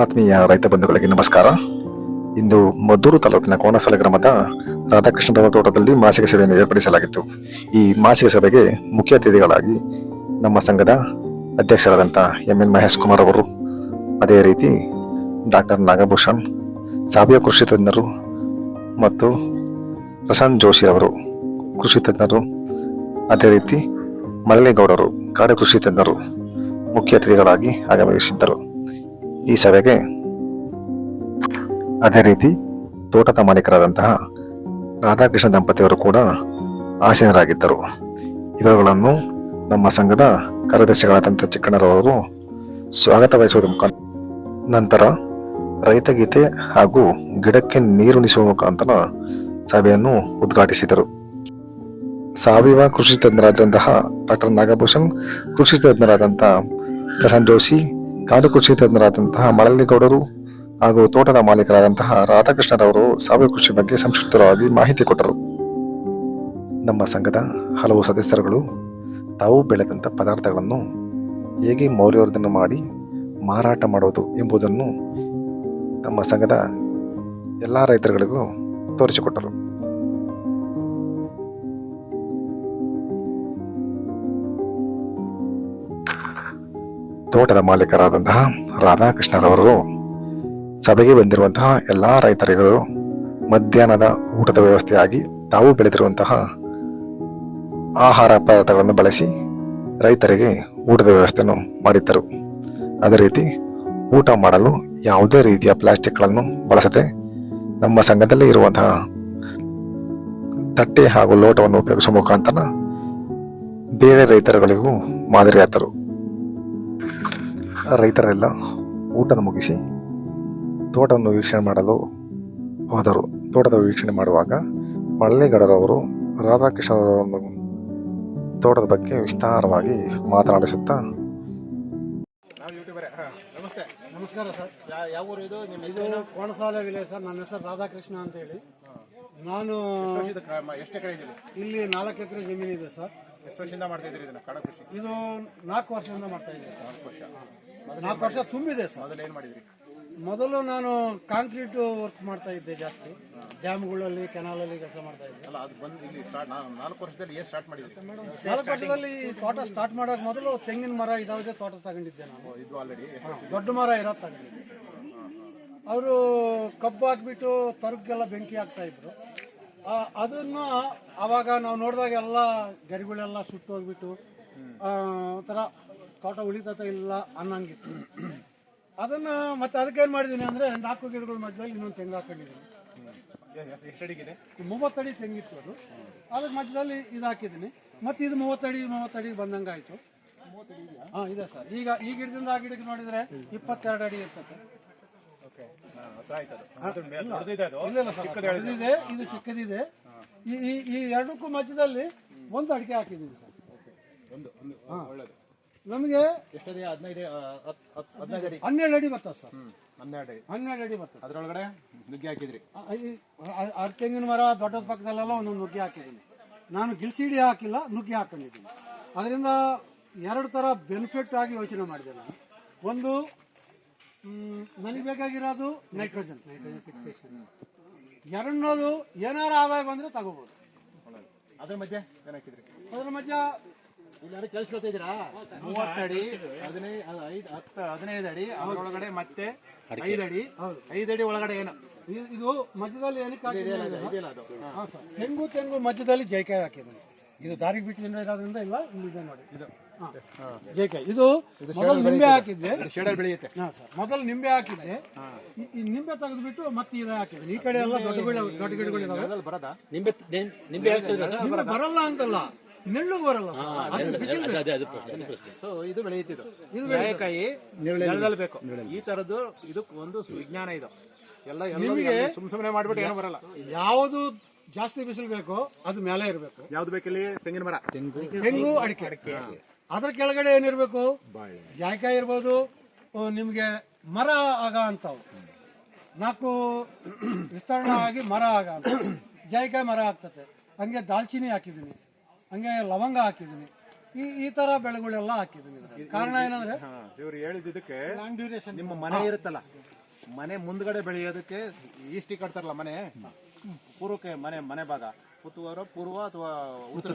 ಆತ್ಮೀಯ ರೈತ ಬಂಧುಗಳಿಗೆ ನಮಸ್ಕಾರ. ಇಂದು ಮದ್ದೂರು ತಾಲೂಕಿನ ಕೋಣಸಲ ಗ್ರಾಮದ ರಾಧಾಕೃಷ್ಣರವರ ತೋಟದಲ್ಲಿ ಮಾಸಿಕ ಸಭೆಯನ್ನು ಏರ್ಪಡಿಸಲಾಗಿತ್ತು. ಈ ಮಾಸಿಕ ಸಭೆಗೆ ಮುಖ್ಯ ಅತಿಥಿಗಳಾಗಿ ನಮ್ಮ ಸಂಘದ ಅಧ್ಯಕ್ಷರಾದಂಥ ಎಂ ಎನ್ ಮಹೇಶ್ ಕುಮಾರ್ ಅವರು, ಅದೇ ರೀತಿ ಡಾಕ್ಟರ್ ನಾಗಭೂಷಣ್, ಸಾವಯವ ಕೃಷಿ ತಜ್ಞರು ಮತ್ತು ಪ್ರಶಾಂತ್ ಜೋಶಿ ಅವರು, ಕೃಷಿ ತಜ್ಞರು, ಅದೇ ರೀತಿ ಮಲ್ಲೇಗೌಡರು ಕಾಡು ಕೃಷಿ ತಜ್ಞರು ಮುಖ್ಯ ಅತಿಥಿಗಳಾಗಿ ಆಗಮಿಸಿದ್ದರು. ಈ ಸಭೆಗೆ ಅದೇ ರೀತಿ ತೋಟದ ಮಾಲೀಕರಾದಂತಹ ರಾಧಾಕೃಷ್ಣ ದಂಪತಿಯವರು ಕೂಡ ಆಸೀನರಾಗಿದ್ದರು. ಇವರುಗಳನ್ನು ನಮ್ಮ ಸಂಘದ ಕಾರ್ಯದರ್ಶಿಗಳಾದಂಥ ಚಿಕ್ಕಣ್ಣರವರು ಸ್ವಾಗತ ವಹಿಸುವುದರ ಮುಖಾಂತರ ನಂತರ ರೈತಗೀತೆ ಹಾಗೂ ಗಿಡಕ್ಕೆ ನೀರುಣಿಸುವ ಮುಖಾಂತರ ಸಭೆಯನ್ನು ಉದ್ಘಾಟಿಸಿದರು. ಸಾವಯವ ಕೃಷಿ ತಜ್ಞರಾದಂತಹ ಡಾಕ್ಟರ್ ನಾಗಭೂಷಣ್, ಕೃಷಿ ತಜ್ಞರಾದಂತಹ ಪ್ರಶಾಂತ್ ಜೋಶಿ ಕಾಡು ಕೃಷಿ ತಜ್ಞರಾದಂತಹ ಹಾಗೂ ತೋಟದ ಮಾಲೀಕರಾದಂತಹ ರಾಧಾಕೃಷ್ಣರವರು ಸಾವಯವ ಕೃಷಿ ಬಗ್ಗೆ ಸಂಕ್ಷಿಪ್ತವಾಗಿ ಮಾಹಿತಿ ಕೊಟ್ಟರು. ನಮ್ಮ ಸಂಘದ ಹಲವು ಸದಸ್ಯರುಗಳು ತಾವು ಬೆಳೆದಂಥ ಪದಾರ್ಥಗಳನ್ನು ಹೇಗೆ ಮೌಲ್ಯವರ್ಧನೆ ಮಾಡಿ ಮಾರಾಟ ಮಾಡುವುದು ಎಂಬುದನ್ನು ನಮ್ಮ ಸಂಘದ ಎಲ್ಲ ರೈತರುಗಳಿಗೂ ತೋರಿಸಿಕೊಟ್ಟರು. ತೋಟದ ಮಾಲೀಕರಾದಂತಹ ರಾಧಾಕೃಷ್ಣರವರು ಸಭೆಗೆ ಬಂದಿರುವಂತಹ ಎಲ್ಲ ರೈತರಿಗೂ ಮಧ್ಯಾಹ್ನದ ಊಟದ ವ್ಯವಸ್ಥೆಯಾಗಿ ತಾವು ಬೆಳೆದಿರುವಂತಹ ಆಹಾರ ಪದಾರ್ಥಗಳನ್ನು ಬಳಸಿ ರೈತರಿಗೆ ಊಟದ ವ್ಯವಸ್ಥೆಯನ್ನು ಮಾಡಿದ್ದರು. ಅದೇ ರೀತಿ ಊಟ ಮಾಡಲು ಯಾವುದೇ ರೀತಿಯ ಪ್ಲಾಸ್ಟಿಕ್ಗಳನ್ನು ಬಳಸದೆ ನಮ್ಮ ಸಂಘದಲ್ಲಿ ಇರುವಂತಹ ತಟ್ಟೆ ಹಾಗೂ ಲೋಟವನ್ನು ಉಪಯೋಗಿಸುವ ಮುಖಾಂತರ ಬೇರೆ ರೈತರುಗಳಿಗೂ ಮಾದರಿಯಾದರು. ರೈತರೆಲ್ಲ ಊಟ ಮುಗಿಸಿ ತೋಟವನ್ನು ವೀಕ್ಷಣೆ ಮಾಡಲು ಹೋದರು. ತೋಟದ ವೀಕ್ಷಣೆ ಮಾಡುವಾಗ ಮಳ್ಳೆಗಡರವರು ರಾಧಾಕೃಷ್ಣರವರನ್ನು ತೋಟದ ಬಗ್ಗೆ ವಿಸ್ತಾರವಾಗಿ ಮಾತನಾಡಿಸುತ್ತಾ ನಮಸ್ತೆ. ನಮಸ್ಕಾರ ಸರ್. ಯಾವ ಊರು ಇದು? ನಿಮ್ಮ ಇದು ಕೋಣಸಾಲ ವಿಲೇಜ್ ಸರ್. ನನ್ನ ಹೆಸರು ರಾಧಾಕೃಷ್ಣ ಅಂತ ಹೇಳಿ ನಾನು ಎಷ್ಟು ಎಷ್ಟು ಎಕರೆ ಇದ್ದೀರಿ ಇಲ್ಲಿ ನಾಲ್ಕು ಎಕರೆ ಜಮೀನಿದೆ ಇದೆ ಸರ್. ಎಷ್ಟು ವರ್ಷದಿಂದ ಮಾಡ್ತಾ ಇದ್ದೀರಿ ಇದನ್ನ ಕಾಡು ಕೃಷಿ? ಇದು ನಾಲ್ಕು ವರ್ಷದಿಂದ ಮಾಡ್ತಾ ಇದ್ದೀನಿ. ಸರ್ ನಾಲ್ಕು ವರ್ಷ. ನಾಲ್ಕು ವರ್ಷ ತುಂಬಿದೆ ಸರ್. ಮೊದಲು ಏನು ಮಾಡಿದ್ರಿ? ಮೊದಲು ನಾನು ಕಾಂಕ್ರೀಟ್ ವರ್ಕ್ ಮಾಡ್ತಾ ಇದ್ದೆ ಜಾಸ್ತಿ. ಡ್ಯಾಮ್ಗಳಲ್ಲಿ ಕೆನಾಲಲ್ಲಿ ಕೆಲಸ ಮಾಡ್ತಾ ಇದ್ದೆ. ಅಲ್ಲ ಅದು ಬಂದು ಇಲ್ಲಿ ಸ್ಟಾರ್ಟ್ ನಾಲ್ಕು ವರ್ಷದಲ್ಲಿ ಏನು ಸ್ಟಾರ್ಟ್ ಮಾಡಿದ್ರಿ? ನಾಲ್ಕು ವರ್ಷದಲ್ಲಿ ಈ ತೋಟ ಸ್ಟಾರ್ಟ್ ಮಾಡೋಕೆ ಮೊದಲು ತೆಂಗಿನ ಮರ ಇದಾವೆ ತೋಟ ತಗೊಂಡಿದ್ದೆ ನಾನು. ಇದು ಆಲ್ರೆಡಿ ದೊಡ್ಡ ಮರ ಇರೋ ತಗೊಂಡಿದ್ದೆ. ಅವರು ಕಬ್ಬು ಹಾಕ್ಬಿಟ್ಟು ತರಕ್ಕೆಲ್ಲ ಬೆಂಕಿ ಹಾಕ್ತಾ ಇದ್ರು. ಅದನ್ನು ಅವಾಗ ನಾವು ನೋಡಿದಾಗ ಎಲ್ಲ ಗರಿಗಳೆಲ್ಲ ಸುಟ್ಟು ಹೋಗ್ಬಿಟ್ಟು ಆ, ಒಂಥರ ತೋಟ ಉಳಿತತ ಇಲ್ಲ ಅನ್ನಂಗಿತ್ತು. ಅದನ್ನ ಮತ್ತೆ ಅದಕ್ಕೇನು ಮಾಡಿದ್ದೀನಿ ಅಂದ್ರೆ ನಾಲ್ಕು ಗಿಡಗಳ ಮಧ್ಯದಲ್ಲಿ ಇನ್ನೊಂದು ತೆಂಗು ಹಾಕೊಂಡಿದ್ದೀನಿ. ಮೂವತ್ತಡಿ ತೆಂಗಿತ್ತು ಅದು. ಅದ್ರ ಮಧ್ಯದಲ್ಲಿ ಇದು ಹಾಕಿದ್ದೀನಿ. ಮತ್ತೆ ಇದು ಮೂವತ್ತಡಿ ಮೂವತ್ತಡಿ ಬಂದಂಗೆ ಆಯ್ತು ಹಾ ಇದೆ ಸರ್. ಈಗ ಈ ಗಿಡದಿಂದ ಆ ಗಿಡಕ್ಕೆ ನೋಡಿದ್ರೆ ಇಪ್ಪತ್ತೆರಡು ಅಡಿ ಇರ್ತದೆ. ಇಲ್ಲ. ಇದು ಚಿಕ್ಕದಿದೆ. ಈ ಈ ಈ ಎರಡಕ್ಕೂ ಮಧ್ಯದಲ್ಲಿ ಒಂದು ಅಡಿಕೆ ಹಾಕಿದ್ದೀನಿ ಸರ್. ಒಂದು ಒಂದು ಒಳ್ಳೇದು. ನಮಗೆ ಎಷ್ಟದೇ ಹದಿನೈದು ಹದಿನೈದು ಅಡಿ. ಹನ್ನೆರಡು ಅಡಿ ಬರ್ತದೆ ಸರ್. ಹನ್ನೆರಡು ಅಡಿ. ಹನ್ನೆರಡು ಅಡಿ ಬರ್ತದೆ. ಅದರೊಳಗಡೆ ನುಗ್ಗಿ ಹಾಕಿದ್ರಿ. ಅರ್ ತೆಂಗಿನ ಮರ ದೊಡ್ಡದ ಪಕ್ಕದಲ್ಲೆಲ್ಲ ಒಂದೊಂದು ನುಗ್ಗಿ ಹಾಕಿದ್ದೀನಿ. ನಾನು ಗಿಲ್ಸಿಡಿ ಹಾಕಿಲ್ಲ ನುಗ್ಗಿ ಹಾಕೊಂಡಿದ್ದೀನಿ. ಅದರಿಂದ ಎರಡು ಥರ ಬೆನಿಫಿಟ್ ಆಗಿ ಯೋಚನೆ ಮಾಡಿದೆ ನಾನು. ಒಂದು ನನಗೆ ಬೇಕಾಗಿರೋದು ನೈಟ್ರೋಜನ್ ನೈಟ್ರೋಜನ್ ಫಿಕ್ಸೇಷನ್ ಎರಡನೇದು ಏನಾರು ಆದಾಯ ಬಂದ್ರೆ ತಗೋಬಹುದು ಅದ್ರ ಮಧ್ಯ ಅದ್ರ ಹಾಕಿದ್ರಿ? ಅದರ ಮಧ್ಯ ಇಲ್ಲಿ ಯಾರು ಕೇಳಿಸ್ಕೊಳ್ತಾ ಇದ್ದೀರಾ? ಮೂವತ್ತಡಿ ಹದಿನೈದು ಐದು ಹತ್ತು ಹದಿನೈದು ಅಡಿ ಅದರೊಳಗಡೆ ಮತ್ತೆ ಐದು ಅಡಿ. ಐದು ಅಡಿ ಒಳಗಡೆ ಏನು? ಇದು ಮಧ್ಯದಲ್ಲಿ ಏನಕ್ಕೆ ತೆಂಗು ತೆಂಗು ಮಧ್ಯದಲ್ಲಿ ಜೈಕಾಯಿ ಹಾಕಿದ್ದಾನೆ. ಇದು ದಾರಿಗೆ ಬಿಟ್ಟು ಇರೋದ್ರಿಂದ ಇಲ್ಲ ಇಲ್ಲಿದೆ ನೋಡಿ. ಇದು. ಹಾಂ. ಕೆ. ಇದು ಮೊದಲು ನಿಂಬೆ ಹಾಕಿದ್ದೆ. ಬೆಳೆಯುತ್ತೆ. ಹಾಂ ಸರ್. ಮೊದಲು ನಿಂಬೆ ಹಾಕಿದ್ದೆ. ಈ- ಈ ನಿಂಬೆ ತೆಗೆದ್ಬಿಟ್ಟು ಮತ್ತೆ ಇದು ಹಾಕಿದ್ದೆ. ಈ ಕಡೆ ಎಲ್ಲ ದೊಡ್ಡ ಗಿಡ ದೊಡ್ಡ ಗಿಡಗಳಿದಾವೆ. ಬರೋದಾ? ನಿಂಬೆ ನಿಂ- ನಿಂಬೆ ಹಾಕ್ತಿದ್ರ ಸರ್? ನಿಂಬೆ ಬರಲ್ಲ ಅಂತಲ್ಲ. ನೆಳ್ಳು ಬರಲ್ಲ ಸರ್. ಅದು ಬಿಸಿಲು ಅದೇ ಅದೇ ಪ್ರಶ್ನೆ, ಅದೇ ಪ್ರಶ್ನೆ. ಸೊ ಇದು ಬೆಳೆಯುತ್ತಿದ್ದು ನೆಲದಲ್ಲಿ ಬೇಕು. ಈ ತರದ್ದು ಇದು ಒಂದು ವಿಜ್ಞಾನ ಇದು. ಎಲ್ಲ ನಿಮಗೆ ಸುಮ್ ಸುಮ್ಮನೆ ಮಾಡ್ಬಿಟ್ಟು ಏನೂ ಬರಲ್ಲ. ಯಾವುದು ಜಾಸ್ತಿ ಬಿಸಿಲು ಬೇಕೋ ಅದು ಮೇಲೆ ಇರಬೇಕು. ಯಾವ್ದು ಬೇಕಿಲ್ಲಿ? ತೆಂಗಿನ ಮರ. ತೆಂಗು ಅಡಿಕೆ. ಅದ್ರ ಕೆಳಗಡೆ ಏನಿರ್ಬೇಕು? ಜಾಯ್ಕಾಯಿ ಇರ್ಬೋದು ನಿಮಗೆ ಮರ ಆಗ ಅಂತಾವು. ನಾಲ್ಕು ವಿಸ್ತರಣೆ ಆಗಿ ಮರ ಆಗ ಅಂತ ಜಾಯ್ಕಾಯಿ ಮರ ಆಗ್ತತೆ. ಹಂಗೆ ದಾಲ್ಚಿನ್ನಿ ಹಾಕಿದ್ದೀನಿ. ಹಂಗೆ ಲವಂಗ ಹಾಕಿದ್ದೀನಿ. ಈ ಈ ತರ ಬೆಳೆಗಳೆಲ್ಲ ಹಾಕಿದ್ದೀನಿ. ಕಾರಣ ಏನಂದ್ರೆ ಇವ್ರು ಹೇಳಿದ್ದಕ್ಕೆ ಲಾಂಗ್ ಡ್ಯೂರೇಷನ್ ನಿಮ್ಮ ಮನೆ ಇರುತ್ತಲ್ಲ ಮನೆ ಮುಂದ್ಗಡೆ ಬೆಳೆಯೋದಕ್ಕೆ ಈಸ್ಟಿ ಕಟ್ತಾರಲ್ಲ ಮನೆ? ಪೂರ್ವಕ್ಕೆ ಮನೆ ಮನೆ ಭಾಗ. ಉತ್ತುವಾರ ಪೂರ್ವ ಅಥವಾ ಉತ್ತರ?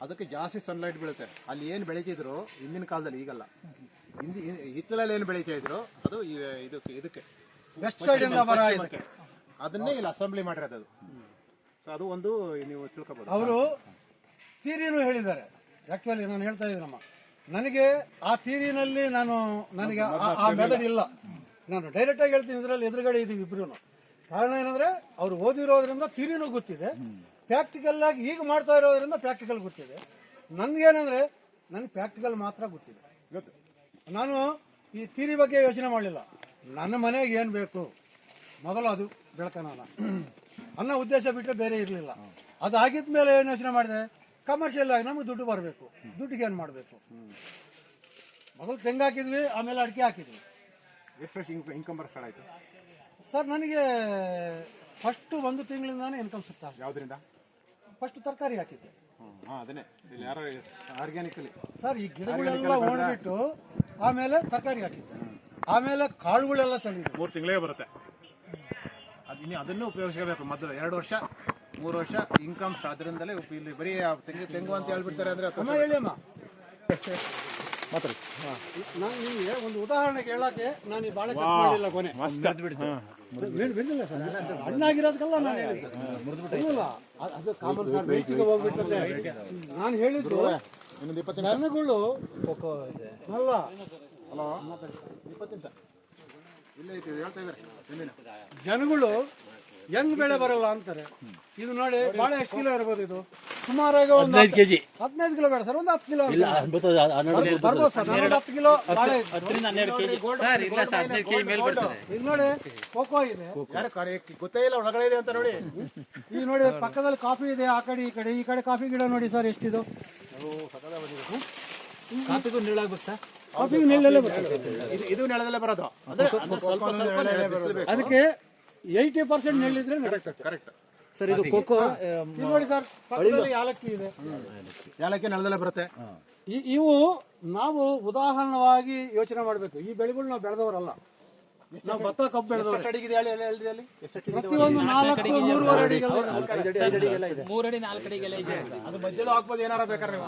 ಅದಕ್ಕೆ ಜಾಸ್ತಿ ಸನ್ಲೈಟ್ ಬೀಳುತ್ತೆ. ಅಲ್ಲಿ ಏನು ಬೆಳೀತಿದ್ರು ಹಿಂದಿನ ಕಾಲದಲ್ಲಿ ಈಗಲ್ಲ. ಹಿಂದಿ ಹಿತ್ತಲಲ್ಲಿ ಏನು ಬೆಳೀತಾ ಇದ್ರು ಅದು ಈ- ಇದಕ್ಕೆ ಇದಕ್ಕೆ. ವೆಸ್ಟ್ ಸೈಡ್ ಇಂದ ಬರ ಪಶ್ಚಿಮಕ್ಕೆ. ಅದನ್ನೇ ಇಲ್ಲಿ ಅಸೆಂಬ್ಲಿ ಮಾಡಿರೋದು ಅದು. ಸೊ ಅದು ಒಂದು ನೀವು ತಿಳ್ಕೊಬೋದು. ಅವರು ತೀರಿನೂ ಹೇಳಿದ್ದಾರೆ. ಆಕ್ಚುಲಿ ನಾನು ಹೇಳ್ತಾ ಇದ್ದೀನಮ್ಮ ನನಗೆ ಆ ತೀರಿನಲ್ಲಿ ನಾನು ನನಗೆ ಆ- ಆ ಮೆಥಡ್ ಇಲ್ಲ. ನಾನು ಡೈರೆಕ್ಟ್ ಆಗಿ ಹೇಳ್ತೀನಿ ಇದರಲ್ಲಿ ಎದುರುಗಡೆ ಇದೀವಿ ಇಬ್ರು ಕಾರಣ ಏನಂದ್ರೆ ಅವ್ರು ಓದಿರೋದ್ರಿಂದ ಥಿಯರಿನೂ ಗೊತ್ತಿದೆ. ಪ್ರಾಕ್ಟಿಕಲ್ ಆಗಿ ಈಗ ಮಾಡ್ತಾ ಇರೋದ್ರಿಂದ ಪ್ರಾಕ್ಟಿಕಲ್ ಗೊತ್ತಿದೆ. ನನ್ಗೇನಂದ್ರೆ ನನಗೆ ಪ್ರಾಕ್ಟಿಕಲ್ ಮಾತ್ರ ಗೊತ್ತಿದೆ. ಗೊತ್ತು. ನಾನು ಈ ತೀರಿ ಬಗ್ಗೆ ಯೋಚನೆ ಮಾಡಲಿಲ್ಲ. ನನ್ನ ಮನೆಗೆ ಏನು ಬೇಕು? ಮೊದಲು ಅದು ಬೆಳ್ಕನಾನ. ಅನ್ನೋ ಉದ್ದೇಶ ಬಿಟ್ಟರೆ ಬೇರೆ ಇರಲಿಲ್ಲ. ಅದು ಮೇಲೆ ಏನು ಯೋಚನೆ ಮಾಡಿದೆ? ಕಮರ್ಷಿಯಲ್ ಆಗಿ ನಮಗೆ ದುಡ್ಡು ಬರಬೇಕು. ದುಡ್ಡಿಗೆ ಏನು ಮಾಡಬೇಕು? ಮೊದಲು ತೆಂಗು ಹಾಕಿದ್ವಿ ಆಮೇಲೆ ಅಡಿಕೆ ಹಾಕಿದ್ವಿ. ಎಷ್ಟು ಇನ್ಕಮ್ ಬರೋ ಸ್ಟಾರ್ಟ್ ಸರ್ ನನಗೆ ಫಸ್ಟು ಒಂದು ತಿಂಗಳಿಂದಾನೇ ಇನ್ಕಮ್ ಸಿಗ್ತಾ ಯಾವ್ದ್ರಿಂದ? ಫಸ್ಟ್ ತರಕಾರಿ ಹಾಕಿದ್ದೆ. ಹಾಂ ಅದನ್ನೇ. ಇಲ್ಲಿ ಯಾರೋ ಆರ್ಗ್ಯಾನಿಕಲಿ ಸರ್ ಈ ಗಿಡಗಳೆಲ್ಲ ಒಣಗಿಟ್ಟು ಆಮೇಲೆ ತರಕಾರಿ ಹಾಕಿದ್ದೆ. ಆಮೇಲೆ ಕಾಳುಗಳೆಲ್ಲ ಚಲಿದ್ವು ಮೂರು ತಿಂಗಳೇ ಬರುತ್ತೆ. ಅದು ಇನ್ನು ಅದನ್ನು ಉಪಯೋಗಿಸ್ಕೋಬೇಕು. ಮೊದಲು ಎರಡು ವರ್ಷ ಮೂರು ವರ್ಷ ಇನ್ಕಮ್ ಅದರಿಂದಲೇ ಉಪ ಇಲ್ಲಿ ಬರೀ ಆ ತೆಂಗು ತೆಂಗು ಅಂತ ಹೇಳ್ಬಿಡ್ತಾರೆ ಅಂದ್ರೆ ಅಮ್ಮ ಹೇಳಿ ಅಮ್ಮ. ನಾನು ನಿಮಗೆ ಒಂದು ಉದಾಹರಣೆ ಹೇಳಕ್ಕೆ ನಾನು ಈ ಬಾಳೆ ಕಟ್ ಮಾಡಿಲ್ಲ ಕೊನೆ. ಸರ್. ಹಣ್ಣಾಗಿರೋದಕ್ಕೆಲ್ಲ ನಾನು ಹೇಳಿದ್ದು. ಇಲ್ಲ, ಅದು ಕಾಮನ್ ಸರ್ ಹೋಗ್ಬಿಟ್ಟದೆ ನಾನು ಹೇಳಿದ್ದು ದನಗಳು ಅಲ್ಲ. ಹಲೋ? ಇಪ್ಪತ್ತು ನಿಮಿಷ. ಹೇಳ್ತಾ ಇದ್ದಾರೆ. ಜನಗಳು ಹೆಂಗ್ ಬೆಳೆ ಬರಲ್ಲ ಅಂತಾರೆ. ಇದು ನೋಡಿ ಬಾಳೆ ಎಷ್ಟು ಕಿಲೋ ಇರ್ಬೋದು ಇದು? ಸುಮಾರಾಗಿ ಒಂದು ಹದಿನೈದು ಕೆಜಿ. ಹದಿನೈದು ಕಿಲೋ ಬೇಡ ಸರ್ ಒಂದು ಹತ್ತು ಕಿಲೋ ಬರ್ಬೋದು ಸರ್ ಒಂದು ಹತ್ತು ಕಿಲೋ ಬಾಳೆ ಈಗ ನೋಡಿ ಕೋಕೋ ಇದೆ. ಗೊತ್ತೇ ಇಲ್ಲ ಒಳಗಡೆ ಇದೆ ಅಂತ ನೋಡಿ. ಈಗ ನೋಡಿ ಪಕ್ಕದಲ್ಲಿ ಕಾಫಿ ಇದೆ ಆ ಕಡೆ ಈ ಕಡೆ ಈ ಕಡೆ ಕಾಫಿ ಗಿಡ ನೋಡಿ ಸರ್ ಎಷ್ಟಿದು? ಕಾಫಿಗೂ ನೀಳಾಗ್ಬೇಕು ಸರ್. ಕಾಫಿ ನೆಳ್ಳಲ್ಲೇ ಬರ್ತದೆ ಇದು ಇದು ನೆಲದಲ್ಲೇ ಬರೋದು. ಅದಕ್ಕೆ ಏಯ್ಟಿ ಪರ್ಸೆಂಟ್ ಹೇಳಿದ್ರೆ ನಡೀತದೆ ಕರೆಕ್ಟ್ ಸರ್ ಇದು ಕೋಕೋ ನೋಡಿ ಸರ್ ಪಕ್ಕದಲ್ಲಿ ಯಾಲಕ್ಕಿ ಇದೆ. ಯಾಲಕ್ಕಿ ನೆಲದಲ್ಲೇ ಬರುತ್ತೆ. ಈ- ಇವು ನಾವು ಉದಾಹರಣವಾಗಿ ಯೋಚನೆ ಮಾಡಬೇಕು. ಈ ಬೆಳೆಗಳು ನಾವು ಬೆಳೆದವರಲ್ಲ. ನಾವು ಭತ್ತ ಕಬ್ಬು ಬೆಳೆದವರು ಎಷ್ಟು ಅಡಿಗಿದೆ ಹೇಳಿ ಹೇಳಿ ಹೇಳ್ರಿ ಅಲ್ಲಿ ಎಷ್ಟು? ಪ್ರತಿಯೊಂದು ನಾಲ್ಕು ಮೂರುವರೆ ಅಡಿಗೆಲ್ಲ ಇದೆ. ಮೂರಡಿ ಇದೆ ಅದು ಹಾಕ್ಬೋದು ಏನಾರ ಬೇಕಾರೆ ನೀವು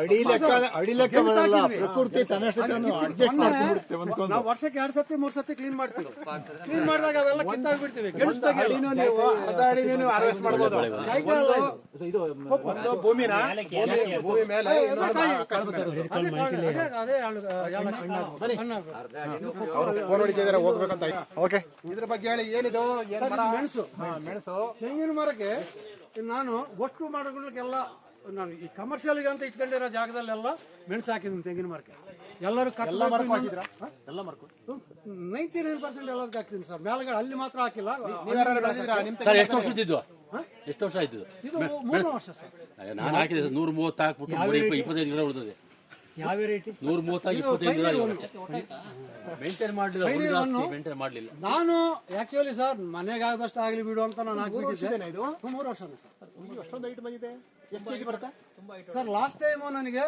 ಅಡಿ ಲೆಕ್ಕ ಅಡಿ ಲೆಕ್ಕ ಬರಲ್ಲ ಪ್ರಕೃತಿ ತನ್ನಷ್ಟು ತಾನು ಅಡ್ಜಸ್ಟ್ ಮಾಡ್ಕೊಂಡ್ಬಿಡುತ್ತೆ ನಾವು ವರ್ಷಕ್ಕೆ ಎರಡು ಸತಿ ಮೂರು ಸತಿ ಕ್ಲೀನ್ ಮಾಡ್ತೀವಿ ಕ್ಲೀನ್ ಮಾಡಿದಾಗ ಅವೆಲ್ಲ ಕಿತ್ತಾಗ್ಬಿಡ್ತೀವಿ. ಅಡಿನೂ ನೀವು ಅರ್ಧ ಅಡಿನೂ ನೀವು ಹಾರ್ವೆಸ್ಟ್ ಮಾಡ್ಬೋದು ಇದು. ಭೂಮಿನ ಭೂಮಿ- ಮೇಲೆ. ಅದೇ ಅದೇ-. ಫೋನ್ ಹೊಡಿತಿದ್ದಾರೆ ಹೋಗ್ಬೇಕಂತ ಓಕೆ. ಇದ್ರ ಬಗ್ಗೆ ಹೇಳಿ ಏನಿದು ಏನ್ ಮರ? ಮೆಣಸು. ಹಾ, ಮೆಣಸು. ತೆಂಗಿನ ಮರಕ್ಕೆ ನಾನು ಒಟ್ಟು ಮಾಡೋಗಳಿಗೆಲ್ಲ ನಾನು ಈ ಕಮರ್ಷಿಯಲ್ಗೆ ಅಂತ ಇಟ್ಕೊಂಡಿರೋ ಜಾಗದಲ್ಲೆಲ್ಲ ಮೆಣಸು ಹಾಕಿದ್ದೀನಿ ತೆಂಗಿನ ಮರಕ್ಕೆ. ಎಲ್ಲರೂ ಎಲ್ಲ ಮರಕ್ಕೂ ಹಾಕಿದ್ರಾ ಎಲ್ಲ ಮರಕ್ಕೂ? ನೈಂಟಿ ನೈನ್ ಪರ್ಸೆಂಟ್ ಎಲ್ಲದಕ್ಕೆ ಹಾಕ್ತೀನಿ ಸರ್. ಮೇಲ್ಗಡೆ ಅಲ್ಲಿ ಮಾತ್ರ ಹಾಕಿಲ್ಲ. ನೀವ್ಯಾರು ಬೆಳೆದಿದ್ದೀರಾ? ನಿಮ್ ಸರ್ ಎಷ್ಟು ವರ್ಷ ಇದ್ದಿದ್ದು? ಎಷ್ಟು ವರ್ಷ ಆಯ್ತು ಇದು ಮೂರನೇ ವರ್ಷ ಸರ್. ನಾನು ಹಾಕಿದೆ ನೂರ ಮೂವತ್ತು ಹಾಕ್ಬಿಟ್ಟು ಇಪ್ಪ- ಇಪ್ಪತ್ತೈದು ಗಿಡ ಉಳಿದದೆ ಯಾವ ರೇಟ್ ನೂರ ಮೂವತ್ತಾಗಿ ಇಪ್ಪತ್ತೈದು ಗಿಡ ಮೇಂಟೈನ್ ಮಾಡಲಿಲ್ಲ ಹುಲ್ಲು ಜಾಸ್ತಿ ಮೇಂಟೈನ್ ಮಾಡಲಿಲ್ಲ. ನಾನು ಆಕ್ಚುಲಿ ಸರ್ ಮನೆಗೆ ಆದಷ್ಟು ಆಗಲಿ ಬಿಡು ಅಂತ ನಾನು ಇದು ಮೂರು ವರ್ಷ ಸರ್ ಇದು ಅಷ್ಟೊಂದು ಹೈಟ್ ಬಂದಿದೆ? ಎಷ್ಟು ಕೆಜಿ ಬರುತ್ತೆ? ಸರ್ ಲಾಸ್ಟ್ ಟೈಮು ನನಗೆ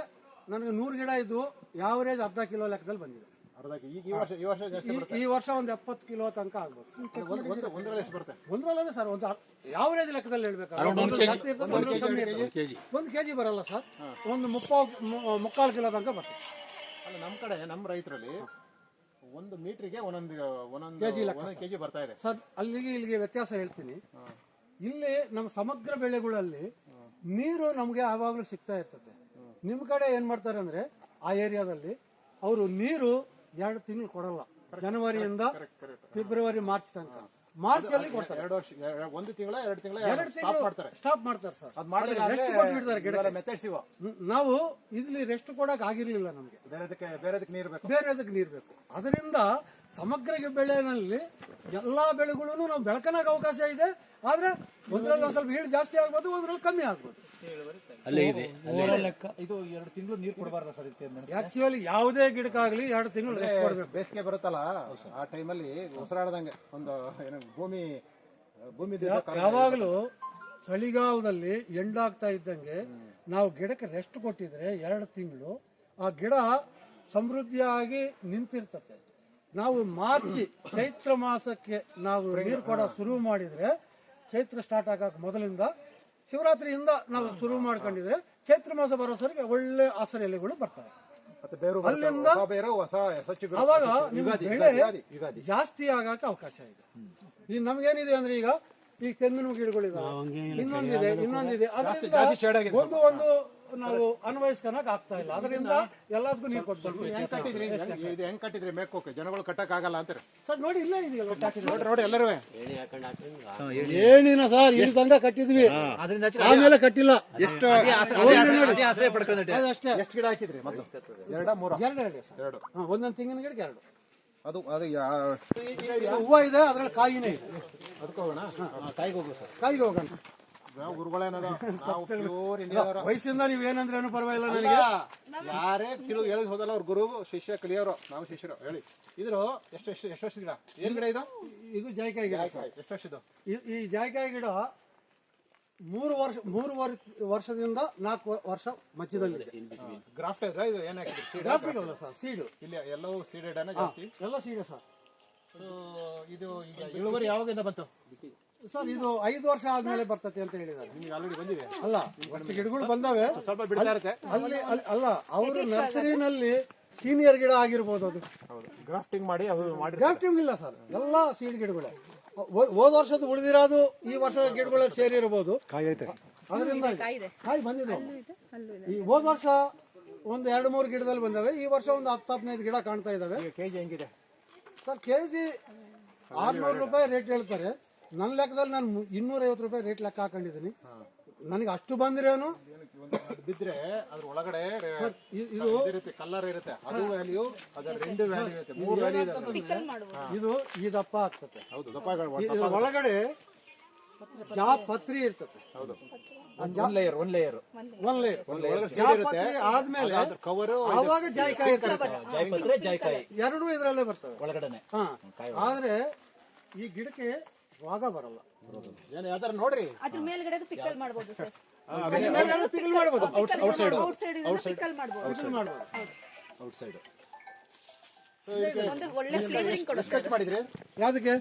ನನಗೆ ನೂರು ಗಿಡ ಇದ್ದು ಯಾವರೇಜ್ ಅರ್ಧ ಕಿಲೋ ಲೆಕ್ಕದಲ್ಲಿ ಬಂದಿದೆ. ಅರ್ಧ ಕೆ- ಈಗ ಈ ವರ್ಷ ಈ ವರ್ಷ ಜಾಸ್ತಿ ಈ- ಈ ವರ್ಷ ಒಂದು ಎಪ್ಪತ್ತು ಕಿಲೋ ತನಕ ಆಗ್ಬೋದು. ಒಂದು ಒಂದು ಒಂದರಲ್ಲಿ ಎಷ್ಟು ಬರುತ್ತೆ? ಒಂದ್ರಲ್ಲೇ ಸರ್ ಒಂದು ಯಾವರೇಜ್ ಲೆಕ್ಕದಲ್ಲಿ ಹೇಳ್ಬೇಕು? Around ಒಂದು. ಜಾಸ್ತಿ ಇರ್ತದೆ, ಒಂದ್ರಲ್ಲಿ ಕಮ್ಮಿ ಇರ್ತದೆ. ಕೆಜಿ. ಒಂದು ಕೆಜಿ ಬರಲ್ಲ ಸರ್. ಒಂದು ಮುಪ್ಪಾವು ಮು- ಮುಕ್ಕಾಲು ಕಿಲೋ ತನಕ ಬರ್ತದೆ ಅಲ್ಲ ನಮ್ಮ ಕಡೆ ನಮ್ಮ ರೈತರಲ್ಲಿ ಒಂದು ಮೀಟರ್ಗೆ ಒಂದೊಂದು ಒಂದೊಂದು ಕೆಜಿ ಲೆಕ್ಕ ಒಂದೊಂದು ಕೆಜಿ ಬರ್ತಾ ಇದೆ. ಸರ್ ಅಲ್ಲಿಗೆ ಇಲ್ಲಿಗೆ ವ್ಯತ್ಯಾಸ ಹೇಳ್ತೀನಿ. ಇಲ್ಲಿ ನಮ್ಮ ಸಮಗ್ರ ಬೆಳೆಗಳಲ್ಲಿ ನೀರು ನಮಗೆ ಯಾವಾಗಲೂ ಸಿಗ್ತಾ ಇರ್ತದೆ. ನಿಮ್ಮ ಕಡೆ ಏನ್ ಮಾಡ್ತಾರೆ ಅಂದ್ರೆ ಆ ಏರಿಯಾದಲ್ಲಿ ಅವರು ನೀರು ಎರಡು ತಿಂಗಳು ಕೊಡಲ್ಲ. ಜನವರಿಯಿಂದ ಫೆಬ್ರವರಿ ಮಾರ್ಚ್ ತನಕ. ಮಾರ್ಚ್ ಅಲ್ಲಿ ಕೊಡ್ತಾರೆ. ಎರಡು ವರ್ಷ ಒಂದು ತಿಂಗಳ ಎರಡು ತಿಂಗಳ ಎರಡು ಸ್ಟಾಪ್ ಮಾಡ್ತಾರೆ. ಸ್ಟಾಪ್ ಮಾಡ್ತಾರೆ ಸರ್. ಅದು ಮಾಡಿದ್ರೆ ರೆಸ್ಟ್ ಕೊಟ್ಬಿಡ್ತಾರೆ ಗಿಡ ಮೆಥಡ್ಸ್ ಇವ ನಾವು ಇಲ್ಲಿ ರೆಸ್ಟ್ ಕೊಡಕ್ ಆಗಿರ್ಲಿಲ್ಲ ನಮಗೆ. ಬೇರೆದಕ್ಕೆ ಬೇರೆದಕ್ಕೆ ನೀರು ಬೇಕು. ಬೇರೆ ಅದಕ್ಕೆ ನೀರು ಬೇಕು. ಅದರಿಂದ ಸಮಗ್ರ ಬೆಳೆನಲ್ಲಿ ಎಲ್ಲಾ ಬೆಳೆಗಳು ನಾವು ಬೆಳಕನಾಗ ಅವಕಾಶ ಇದೆ. ಆದ್ರೆ ಒಂದ್ರಲ್ಲಿ ಒಂದ್ ಸ್ವಲ್ಪ ಈಳು ಜಾಸ್ತಿ ಆಗ್ಬೋದು ಒಂದ್ರಲ್ಲಿ ಕಮ್ಮಿ ಆಗ್ಬೋದು. ಅಲ್ಲೇ ಇದೆ ಇದು. ಎರಡು ತಿಂಗಳು ನೀರು ಕೊಡಬಾರ್ದ ಸರ್ ಇದಕ್ಕೆ ಆಕ್ಚುಲಿ ಯಾವುದೇ ಗಿಡಕ್ಕಾಗ್ಲಿ ಎರಡು ತಿಂಗಳು ರೆಸ್ಟ್ ಕೊಡ್ಬೇಕು. ಬೇಸಿಗೆ ಬರುತ್ತಲ್ಲ ಆ ಟೈಮಲ್ಲಿ ಉಸಿರಾಡದಂಗೆ ಒಂದು ಏನು ಭೂಮಿ ಭೂಮಿ ಯಾವಾಗಲೂ ಚಳಿಗಾಲದಲ್ಲಿ ಎಂಡಾಗ್ತಾ ಇದ್ದಂಗೆ ನಾವು ಗಿಡಕ್ಕೆ ರೆಸ್ಟ್ ಕೊಟ್ಟಿದ್ರೆ ಎರಡು ತಿಂಗಳು ಆ ಗಿಡ ಸಮೃದ್ಧಿಯಾಗಿ ನಿಂತಿರ್ತತೆ ನಾವು ಮಾರ್ಚ್ ಚೈತ್ರ ಮಾಸಕ್ಕೆ ನಾವು ನೀರು ಕೊಡ ಶುರು ಮಾಡಿದ್ರೆ ಚೈತ್ರ ಸ್ಟಾರ್ಟ್ ಆಗಕ್ಕೆ ಮೊದಲಿಂದ ಶಿವರಾತ್ರಿಯಿಂದ ನಾವು ಶುರು ಮಾಡ್ಕೊಂಡಿದ್ರೆ ಚೈತ್ರ ಮಾಸ ಬರೋಸರಿಗೆ ಒಳ್ಳೆ ಆಸನ ಎಲೆಗಳು ಬರ್ತವೆ. ಮತ್ತೆ ಬೇರು ಅಲ್ಲಿಂದ ಹೊಸ ಬೇರು ಹೊಸ ಅವಾಗ ನಿಮ್ಗೆ ಯುಗಾದಿ ಬೆಳೆ ಯುಗಾದಿ ಯುಗಾದಿ ಜಾಸ್ತಿ ಆಗಕ್ಕೆ ಅವಕಾಶ ಇದೆ. ಈಗ ನಮ್ಗೇನಿದೆ ಅಂದ್ರೆ ಈಗ ಈಗ ತೆಂಗಿನ ಗಿಡಗಳಿದಾವೆ. ಇನ್ನೊಂದಿದೆ ಇನ್ನೊಂದಿದೆ. ಅದರಿಂದ ಜಾಸ್ತಿ shade ಆಗಿದೆ ಒಂದು ಒಂದು ನಾವು ಅನ್ವಯಿಸ್ಕೊಳಕ್ ಆಗ್ತಾ ಇಲ್ಲ. ಅದರಿಂದ ಎಲ್ಲದಕ್ಕೂ ನೀರು ಕೊಟ್ಟು ಹೆಂಗ್ ಕಟ್ಟಿದ್ರಿ? ಇದು ಹೆಂಗ್ ಕಟ್ಟಿದ್ರಿ? ಮೇಕೋಕೆ ಜನಗಳು ಕಟ್ಟಕ್ ಆಗಲ್ಲ ಅಂತಾರೆ. ಸರ್ ನೋಡಿ ಇಲ್ಲ ಇದೆಯಲ್ಲ. ನೋಡ್ರಿ ನೋಡಿ ಎಲ್ಲರೂ. ಏನಿನ ಸರ್ ಇಲ್ಲಿ ತನಕ ಕಟ್ಟಿದ್ವಿ. ಆಮೇಲೆ ಕಟ್ಟಿಲ್ಲ. ಎಷ್ಟು ಅದಷ್ಟೇ ಎಷ್ಟು ಗಿಡ ಹಾಕಿದ್ರಿ ಮೊದಲು? ಎರಡ ಮೂರ? ಎರಡು ಎರಡು ಸರ್. ಎರಡು. ಹಾ, ಒಂದೊಂದು ತೆಂಗಿನ ಗಿಡಕ್ಕೆ ಎರಡು. ಅದು ಅದು ಯಾ- ಇದು ಹೂವ ಇದೆ ಅದ್ರಲ್ಲಿ ಕಾಯಿನೇ ಇದೆ. ಅದಕ್ಕೆ ಹೋಗೋಣ? ಕಾಯಿಗೆ ಹೋಗೋ ಸರ್. ಕಾಯಿಗೆ ಹೋಗೋಣ. ನಾವು. ವಯಸ್ಸಿಂದ ನೀವ್ ಏನಂದ್ರೇನು ಪರವಾಗಿಲ್ಲ ನನಗೆ. ಯಾರೇ ತಿಳು ಹೇಳಿ ಹೋದಲ್ಲ ಅವ್ರ ಗುರು ಶಿಷ್ಯ ಕಲಿಯೋರು ನಾವು ಶಿಷ್ಯರು ಹೇಳಿ. ಇದ್ರು ಎಷ್ಟು ಎಷ್ಟು ಎಷ್ಟು ವರ್ಷದ ಗಿಡ? ಏನ್ ಗಿಡ ಇದು? ಇದು ಜಾಯಿಕಾಯಿ ಗಿಡ. ಎಷ್ಟು ವರ್ಷದ್ದು? ಈ- ಜಾಯ್ಕಾಯಿ ಗಿಡ ಮೂರು ವರ್ಷ ಮೂರು ವರ್- ವರ್ಷದಿಂದ ನಾಲ್ಕು ವರ್ಷ ಮಚ್ಚಿದಲ್ಲಿದೆ ಗ್ರಾಫ್ಟ್ ಇದ್ರ? ಇದು ಏನ್ ಹಾಕಿದ್ರಿ? ಸರ್ ಸೀಡು ಇಲ್ಲಿ ಎಲ್ಲವೂ ಸೀಡೆಡ್ ಜಾಸ್ತಿ? ಎಲ್ಲ ಸೀಡೆ ಸರ್. ಇದು ಈಗ ಇಳುವರಿ ಯಾವಾಗಿಂದ ಬಂತು? ಸರ್ ಇದು ಐದು ವರ್ಷ ಆದ್ಮೇಲೆ ಬರ್ತತೆ ಅಂತ ಹೇಳಿದ್ದಾರೆ. ನಿಮ್ಗೆ ಆಲ್ರೆಡಿ ಬಂದಿದೆ? ಅಲ್ಲ ಗಿಡಗಳು ಬಂದಾವೆ. ಸ್ವಲ್ಪ ಬಿಡ್ತಾ ಇರುತ್ತೆ. ಅಲ್ಲಿ ಅಲ್ಲಿ- ಅಲ್ಲ ಅವರು ನರ್ಸರಿನಲ್ಲಿ ಸೀನಿಯರ್ ಗಿಡ ಆಗಿರ್ಬೋದು ಅದು. ಹೌದು. ಗ್ರಾಫ್ಟಿಂಗ್ ಮಾಡಿ ಅದು ಮಾಡಿ ಗ್ರಾಫ್ಟಿಂಗ್ ಇಲ್ಲ ಸರ್. ಎಲ್ಲ ಸೀಡ್ ಗಿಡಗಳೇ. ಹೋ- ಹೋದ ವರ್ಷದ ಉಳಿದಿರೋದು ಈ ವರ್ಷದ ಗಿಡಗಳಲ್ಲಿ ಸೇರಿರ್ಬೋದು. ಅದರಿಂದ ಕಾಯಿ ಬಂದಿದೆ. ಈ ಹೋದ ವರ್ಷ ಒಂದು ಎರಡು ಮೂರು ಗಿಡದಲ್ಲಿ ಬಂದವೆ. ಈ ವರ್ಷ ಒಂದು ಹತ್ತು ಹದಿನೈದು ಗಿಡ ಕಾಣ್ತಾ ಇದಾವೆ. ಈಗ ಕೆಜಿ ಹೆಂಗಿದೆ? ಸರ್ ಕೆ ಜಿ ಆರ್ನೂರು ರೂಪಾಯಿ ರೇಟ್ ಹೇಳ್ತಾರೆ. ನನ್ನ ಲೆಕ್ಕದಲ್ಲಿ ನಾನು ಇನ್ನೂರೈವತ್ತು ರೂಪಾಯಿ ರೇಟ್ ಲೆಕ್ಕ ಹಾಕೊಂಡಿದ್ದೀನಿ. ನನಗೆ ಅಷ್ಟು ಬಂದಿರೋನು ಒಂದು ಬಿದ್ರೆ ಅದ್ರ ಒಳಗಡೆ ಇದು ಇರುತ್ತೆ ಕಲರ್ ಇರುತ್ತೆ. ಅದು ವ್ಯಾಲ್ಯೂ ಅದರ ಎರಡು ವ್ಯಾಲ್ಯೂ ಇರುತ್ತೆ. ಮೂರು ವ್ಯಾಲ್ಯೂ ಇದೆ ಇದು ಈ ದಪ್ಪ ಆಗ್ತದೆ. ಹೌದು ಒಳಗಡೆ ಚಾ ಪತ್ರಿ ಇರ್ತದೆ. ಹೌದು. ಒನ್ ಲೇಯರ್ ಒನ್ ಲೇಯರ್ ಒಂದ್ ಲೇಯರ್ ಒಳಗಡೆ ಚಾ ಇರುತ್ತೆ. ಆದ್ಮೇಲೆ ಅದ್ರ ಕವರು ಆವಾಗ ಜಾಯಿಕಾಯಿ ಇರ್ತದೆ. ಜಾಯಿಪತ್ರೆ ಜಾಯಿಕಾಯಿ. ಎರಡೂ ಇದರಲ್ಲೇ ಬರ್ತವೆ. ಒಳಗಡೆನೆ. ಹಾ. ಆದ್ರೆ ಈ ಗಿಡಕ್ಕೆ ರೋಗ ಬರಲ್ಲ. ಏನು ಯಾವ್ದಾರ ನೋಡ್ರಿ. ಅದ್ರ ಮೇಲ್ಗಡೆ ಪಿಕ್ಕಲ್ ಮಾಡಬಹುದು ಸರ್. ಪಿಕಲ್ ಮಾಡ್ಬೋದು. ಔಟ್ ಸೈಡ್ ಪಿಕಲ್ ಮಾಡ್ಬೋದು ಪಿಕಲ್ ಮಾಡ್ಬೋದು. ಔಟ್ ಸೈಡ್ ಒಂದು ಒಳ್ಳೆ ಫ್ಲೇವರಿಂಗ್ ಕೊಡುತ್ತೆ ಖರ್ಚು ಮಾಡಿದ್ರಿ? ಯಾವ್ದಕ್ಕೆ?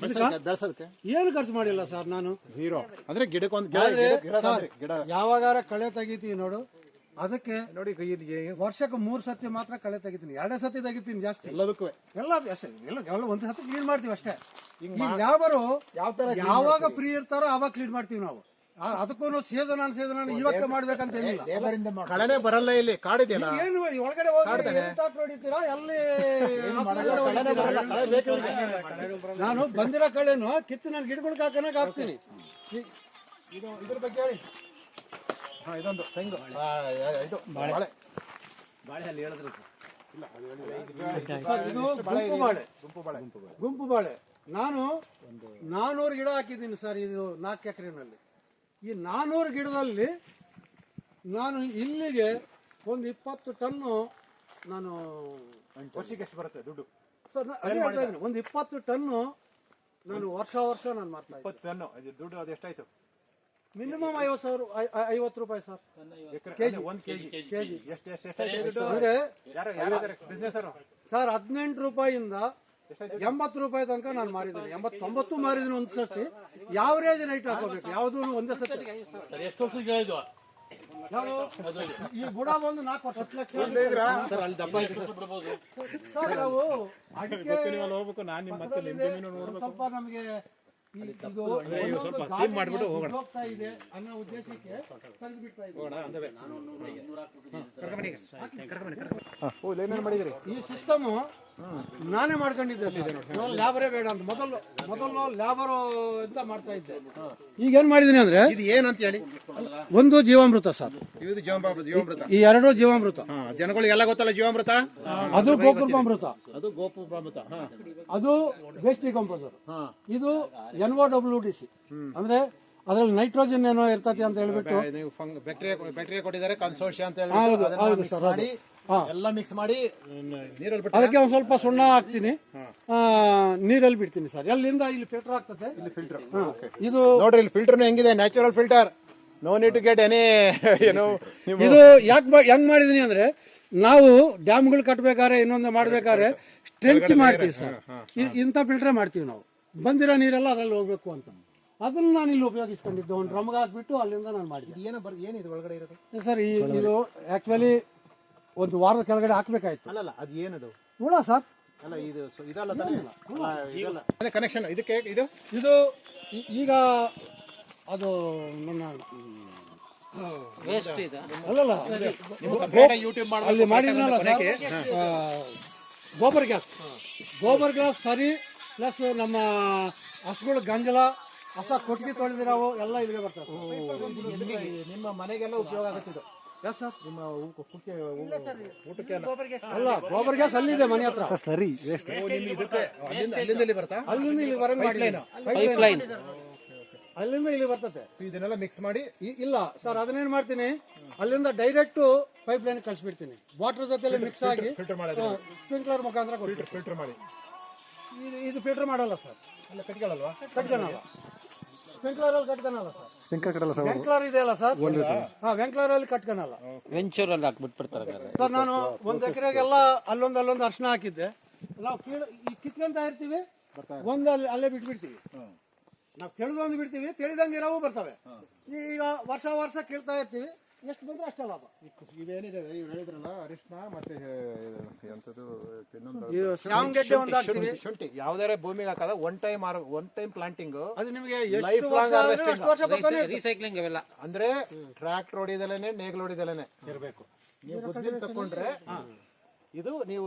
ಬೆಳ್ಸೋದಕ್ಕೆ ಬೆಳ್ಸೋದಕ್ಕೆ? ಏನು ಖರ್ಚು ಮಾಡಿಲ್ಲ ಸರ್ ನಾನು? ಜೀರೋ ಅಂದ್ರೆ ಗಿಡಕ್ಕೊಂದು ಗಿಡ ಆದ್ರೆ ಗಿಡ- ಗಿಡ ಗಿಡ. ಯಾವಾಗಾರ ಕಳೆ ತೆಗಿತೀವಿ ನೋಡು. ಅದಕ್ಕೆ ನೋಡಿ ವರ್ಷಕ್ಕೆ ಮೂರ್ ಸತಿ ಮಾತ್ರ ಕಳೆ ತೆಗಿತೀನಿ. ಎರಡೇ ಸತಿ ತೆಗಿತೀನಿ ಜಾಸ್ತಿ. ಎಲ್ಲದಕ್ಕೂ. ಎಲ್ಲ ಅಷ್ಟೇ. ಎಲ್ಲ ಎಲ್ಲ ಒಂದ್ ಸತಿ ಕ್ಲೀನ್ ಮಾಡ್ತೀವಿ ಅಷ್ಟೇ. ಲೇಬರು ಯಾವ ತರ ಯಾವಾಗ ಫ್ರೀ ಇರ್ತಾರೋ ಅವಾಗ ಕ್ಲೀನ್ ಮಾಡ್ತೀವಿ ನಾವು. ಆ- ಅದಕ್ಕೂ ಸೇದನ ಸೇದನ ಇವತ್ತ ಮಾಡ್ಬೇಕಂತ ಏನಿಲ್ಲ. ಕಳೆನೇ ಬರಲ್ಲ ಇಲ್ಲಿ. ಕಾಡಿದೆಯಲ್ಲ? ಏನು ಒಳಗಡೆ ಹೋಗಿ ಎಂತಾಕ್ ಹೊಡಿತೀರಾ ಅಲ್ಲಿ ನಾನು ಬಂದಿರೋ ಕಳೆನು ಕಿತ್ತು ನಾನು ಗಿಡಗಳಿಗೆ ಹಾಕೋಣ ಹಾಕ್ತೀನಿ ಇದು ಇದ್ರ ಬಗ್ಗೆ ಹೇಳಿ. ಹಾ ಇದೊಂದು ತೆಂಗು. ಆ, ಇದು ಬಾಳೆ. ಬಾಳೆ. ಅಲ್ಲಿ ಹೇಳಿದ್ರು ಇಲ್ಲ ಅದು ಹೇಳಿಲ್ಲ. ಸರ್, ಇದು ಗುಂಪು ಬಾಳೆ. ಗುಂಪು ಬಾಳೆ. ಗುಂಪು ಬಾಳೆ. ನಾನು ನಾನೂರು ಗಿಡ ಹಾಕಿದ್ದೀನಿ ಸರ್ ಇದು ನಾಲ್ಕು ಎಕರೆನಲ್ಲಿ. ಈ ನಾನೂರು ಗಿಡದಲ್ಲಿ ನಾನು ಇಲ್ಲಿಗೆ ಒಂದು ಇಪ್ಪತ್ತು ಟನ್ನು ನಾನು ವರ್ಷಕ್ಕೆ ಎಷ್ಟು ಬರುತ್ತೆ ದುಡ್ಡು? ಸರ್ ನಾ- ಅದೇ ಹೇಳ್ತಾ ಇದ್ದೀನಿ, ಒಂದು ಇಪ್ಪತ್ತು ಟನ್ನು ನಾನು ವರ್ಷ ವರ್ಷ ನಾನು ಮಾಡ್ತಾ ಇದ್ದೀನಿ. ಇಪ್ಪತ್ತು ಟನ್ನು ಇದು ದುಡ್ಡು ಅದು ಎಷ್ಟಾಯ್ತು? ಮಿನಿಮಮ್ ಐವತ್ತು ಸಾವಿರ ಐವತ್ತು ರೂಪಾಯಿ ಸರ್. ಕೆಜಿ. ಒಂದು ಕೆಜಿ. ಕೆಜಿ ಎಷ್ಟು ಅಂದ್ರೆ ಸರ್ ಹದಿನೆಂಟು ರೂಪಾಯಿಂದ ಎಂಬತ್ತು ರೂಪಾಯಿ ತನಕ ನಾನು ಮಾರಿದ್ದೀನಿ. ಎಂಬತ್ತೊಂಬತ್ತು ಮಾರಿದ್ದೀನಿ ಒಂದು ಸರ್ತಿ. ಯಾವ ರೇಜ್ ರೈಟ್ ಹಾಕೋಬೇಕು ಯಾವುದು ಒಂದೇ ಸರ್ತಿ? ಸರ್ ಎಷ್ಟು ವರ್ಷ ಈ ಬುಡ ಒಂದು ನಾಲ್ಕು ವರ್ಷ. ಹತ್ತು ಲಕ್ಷ ಸರ್ ಅಲ್ಲಿ ದಪ್ಪ ಐತೆ ಸರ್. ನಾವು ಅಡಿಕೆ ಸ್ವಲ್ಪ ನಮಗೆ ಸ್ವಲ್ಪ ಒಂದೊಂದು clean ಮಾಡ್ಬಿಟ್ಟು ಗಾಡಿಗೆ ಹೋಗೋಣ. ಹೋಗ್ತಾ ಇದೆ ಅನ್ನೋ ಉದ್ದೇಶಕ್ಕೆ ತೆಗೆದು ಬಿಡ್ತಾ ಇದ್ದೀವಿ. ಏನೇನು ಮಾಡಿದ್ರಿ? ಈ ಸಿಸ್ಟಮ್ ನಾನೇ ಮಾಡ್ಕೊಂಡಿದ್ದೆ ಲ್ಯಾಬರೇ ಬೇಡ ಅಂತ. ಮೊದಲು ಮೊದಲು ಲ್ಯಾಬರು ಅಂತ ಮಾಡ್ತಾ ಇದ್ದೆ. ಈಗ ಏನ್ ಮಾಡಿದೀನಿ ಅಂದ್ರೆ ಇದು ಏನಂತ ಹೇಳಿ? ಒಂದು ಜೀವಾಮೃತ ಸರ್. ಇದು ಜೀವಾಮೃತ ಜೀವಾಮೃತ. ಈ ಎರಡು ಜೀವಾಮೃತ. ಹಾ ಜನಗಳಿಗೆಲ್ಲ ಗೊತ್ತಲ್ಲ ಜೀವಾಮೃತ? ಅದು ಗೋಕೃಪಾಮೃತ ಅದು ಗೋಪುರಾಮೃತ ಹಾ. ಅದು ಬೇಸ್ಟಿ ಕಂಪೋಸರ್. ಹಾ. ಇದು N O W D C. ಅಂದ್ರೆ ಅದ್ರಲ್ಲಿ ನೈಟ್ರೋಜನ್ ಏನೋ ಇರ್ತತಿ ಅಂತ ಹೇಳ್ಬಿಟ್ಟು ನೀವು ಬ್ಯಾಕ್ಟೀರಿಯಾ ಬ್ಯಾಕ್ಟೀರಿಯಾ ಕೊಟ್ಟಿದ್ದಾರೆ ಕನ್ಸೋರ್ಷಿಯ ಅಂತ ಹೇಳಿ ಹೌದು, ಹೌದು ಸರ್. ಎಲ್ಲ ಮಿಕ್ಸ್ ಮಾಡಿ ನೀರಲ್ಲಿ ಅದಕ್ಕೆ ಒಂದ್ ಸ್ವಲ್ಪ ಸುಣ್ಣ ಹಾಕ್ತೀನಿ. ಆ, ನೀರಲ್ಲಿ ಬಿಡ್ತೀನಿ ಸರ್. ಎಲ್ಲಿಂದ ಇಲ್ಲಿ ಫಿಲ್ಟರ್ ಆಗ್ತದೆ. ಇದು ನೋಡ್ರಿ ಇಲ್ಲಿ ಫಿಲ್ಟರ್ ಹೆಂಗಿದೆ? Natural filter no need to get any ಏನೋ ನೀವು ಇದು ಯಾಕೆ ಹೆಂಗ್ ಮಾಡಿದೀನಿ ಅಂದ್ರೆ ನಾವು ಡ್ಯಾಮ್ಗಳು ಕಟ್ಬೇಕಾದ್ರೆ ಇನ್ನೊಂದು ಮಾಡ್ಬೇಕಾದ್ರೆ ಸ್ಟ್ರೆಂಚ್ ಮಾಡ್ತೀವಿ ಸರ್. ಇ- ಇಂಥ ಫಿಲ್ಟರ್ ಮಾಡ್ತೀವಿ ನಾವು. ಬಂದಿರೋ ನೀರೆಲ್ಲ ಅದ್ರಲ್ಲಿ ಹೋಗ್ಬೇಕು ಅಂತ. ಅದನ್ನ ನಾನು ಇಲ್ಲಿ ಉಪಯೋಗಿಸ್ಕೊಂಡಿದ್ದೆ. ಒಂದು ಡ್ರಮ್ಗೆ ಹಾಕ್ಬಿಟ್ಟು ಅಲ್ಲಿಂದ ನಾನು ಮಾಡಿದ್ದೆ ಏನು ಬರ್ ಏನಿದೆ ಒಳಗಡೆ ಇರೋದು? ಸರ್ ಈ ಇದು ಆಕ್ಚುಲಿ ಒಂದು ವಾರದ ಕೆಳಗಡೆ ಹಾಕ್ಬೇಕಾಯ್ತು. ಅಲ್ಲ ಅದು ಏನದು? ಹುಳ ಸರ್. ಅಲ್ಲ ಇದು ಸ- ಇದಲ್ಲ ತಾನೇ? ಅಲ್ಲ, ಇದಲ್ಲ. ಅದೇ ಕನೆಕ್ಷನ್ ಇದಕ್ಕೆ ಇದು? ಇದು ಈ- ಈಗ ಅದು ನನ್ನ ವೇಸ್ಟ್ ಇದೆ. ಅಲ್ಲಲ್ಲ ಯೂಟ್ಯೂಬ್ ಅಲ್ಲಿ ಮಾಡಿದ್ನಲ್ಲ ಸರ್ ಆ, ಗೋಬರ್ ಗ್ಯಾಸ್. ಗೋಬರ್ ಗ್ಯಾಸ್ ಸರಿ ಪ್ಲಸ್ ನಮ್ಮ ಹಸುಗಳು ಗಂಜಲ ಹಸ ಕೊಟ್ಟಿಗೆ ತೊಳೆದಿರೋ ಎಲ್ಲ ಇಲ್ಲಿಗೆ ಬರ್ತವೆ. ನಿಮ್ಮ ಮನೆಗೆಲ್ಲ ಉಪಯೋಗ ಆಗುತ್ತೆ Yes, ನಿಮ್ಮ ಕುಕ್ಕೆ ಊಟಕ್ಕೆ ಅಲ್ಲ. ಅಲ್ಲ ಗೋಬರ್ ಗ್ಯಾಸ್ ಅಲ್ಲಿದೆ ಮನೆ ಹತ್ರ. ಸರಿ ನಿಮ್ಮ ಇದಕ್ಕೆ ಅಲ್ಲಿಂದ ಅಲ್ಲಿಂದ ಇಲ್ಲಿ ಬರ್ತಾ? ಅಲ್ಲಿಂದ ಇಲ್ಲಿ ಬರಂಗ್ ಮಾಡಿ ಪೈಪ್ ಲೈನ್ ಅಲ್ಲಿಂದ ಇಲ್ಲಿ ಬರ್ತತೆ. ಇದನ್ನೆಲ್ಲ ಮಿಕ್ಸ್ ಮಾಡಿ ಇಲ್ಲ ಸರ್ ಅದನ್ನೇನ್ ಮಾಡ್ತೀನಿ? ಅಲ್ಲಿಂದ ಡೈರೆಕ್ಟ್ ಪೈಪ್ ಲೈನ್ ಕಳಿಸ್ಬಿಡ್ತೀನಿ ವಾಟರ್ ಜೊತೆ ಮಿಕ್ಸ್ ಆಗಿ ಫಿಲ್ಟರ್ ಮಾಡಿ ಸ್ಪ್ರಿಂಕ್ಲರ್ ಮುಖಾಂತರ ಕೊಡ್ತೀನಿ. ಫಿಲ್ಟರ್ ಮಾಡಿ. ಇದು ಫಿಲ್ಟರ್ ಮಾಡಲ್ಲ ಸರ್. ಅಲ್ಲ ಕಟ್ಕೊಳ್ಳಲ್ವಾ ಕಟ್ಕೊಳಲ್ಲ. ಸ್ಪ್ರಿಂಕ್ಲರ್ ಅಲ್ಲಿ ಕಟ್ಕೊಳಲ್ಲ ಸರ್ ಸ್ಪಿಂಕರ್ ಕಟ್ಟಲ್ಲ ಸರ್ ವೆಂಕ್ಲರ್ ಇದೆ ಅಲ್ಲ ಸರ್ ಹಾ ವೆಂಕ್ಲರ್ ಅಲ್ಲಿ ಕಟ್ಕೊಳಲ್ಲ ವೆಂಚೂರ್ ಅಲ್ಲಿ ಹಾಕ್ಬಿಟ್ಬಿಡ್ತಾರೆ ಸರ್ ನಾನು ಒಂದ್ ಎಕರೆಗೆಲ್ಲ ಅಲ್ಲೊಂದು ಅಲ್ಲೊಂದು ಅರ್ಶನ ಹಾಕಿದ್ದೆ. ನಾವು ಕೀಳ ಈ ಕಿತ್ಕೊಂತ ಇರ್ತೀವಿ ಒಂದ್ ಅಲ್ಲಿ ಅಲ್ಲೇ ಬಿಟ್ಬಿಡ್ತೀವಿ. ನಾವು ತಿಳಿದೊಂದು ಬಿಡ್ತೀವಿ ತಿಳಿದಂಗೆ ಇರೋವು ಬರ್ತವೆ. ಈಗ ವರ್ಷ ವರ್ಷ ಕೇಳ್ತಾ ಇರ್ತೀವಿ. ಎಷ್ಟು ಬಂದ್ರೆ ಅಷ್ಟೇ ಲಾಭ. ಇವೇನಿದೆ ಇವ್ರು ಹೇಳಿದ್ರಲ್ಲ ಅರಿಶಿನ ಮತ್ತೆ ಎಂಥದ್ದು ಎಂತದು ಇನ್ನೊಂದು ಇದು ಶ್ಯಾಮ್ ಗೆಡ್ಡೆ ಒಂದು ಹಾಕ್ತೀವಿ ಶುಂಠಿ ಯಾವ್ದಾರ ಭೂಮಿಗೆ ಹಾಕದ one time one time planting ಅದು ನಿಮಗೆ ಲೈಫ್ harvesting. ಅಷ್ಟು ವರ್ಷ ಬರ್ತಾನೆ ರೀಸೈಕ್ಲಿಂಗ್ ಅವೆಲ್ಲ. ಅಂದ್ರೆ ಟ್ರ್ಯಾಕ್ಟರ್ ಹೊಡಿದಲೇನೆ ನೇಗ್ಲು ಹೊಡಿದಲೇನೆ ಇರಬೇಕು. ನೀವು ಗುದ್ದಿಲ್ ತಕೊಂಡ್ರೆ ಇದು ನೀವು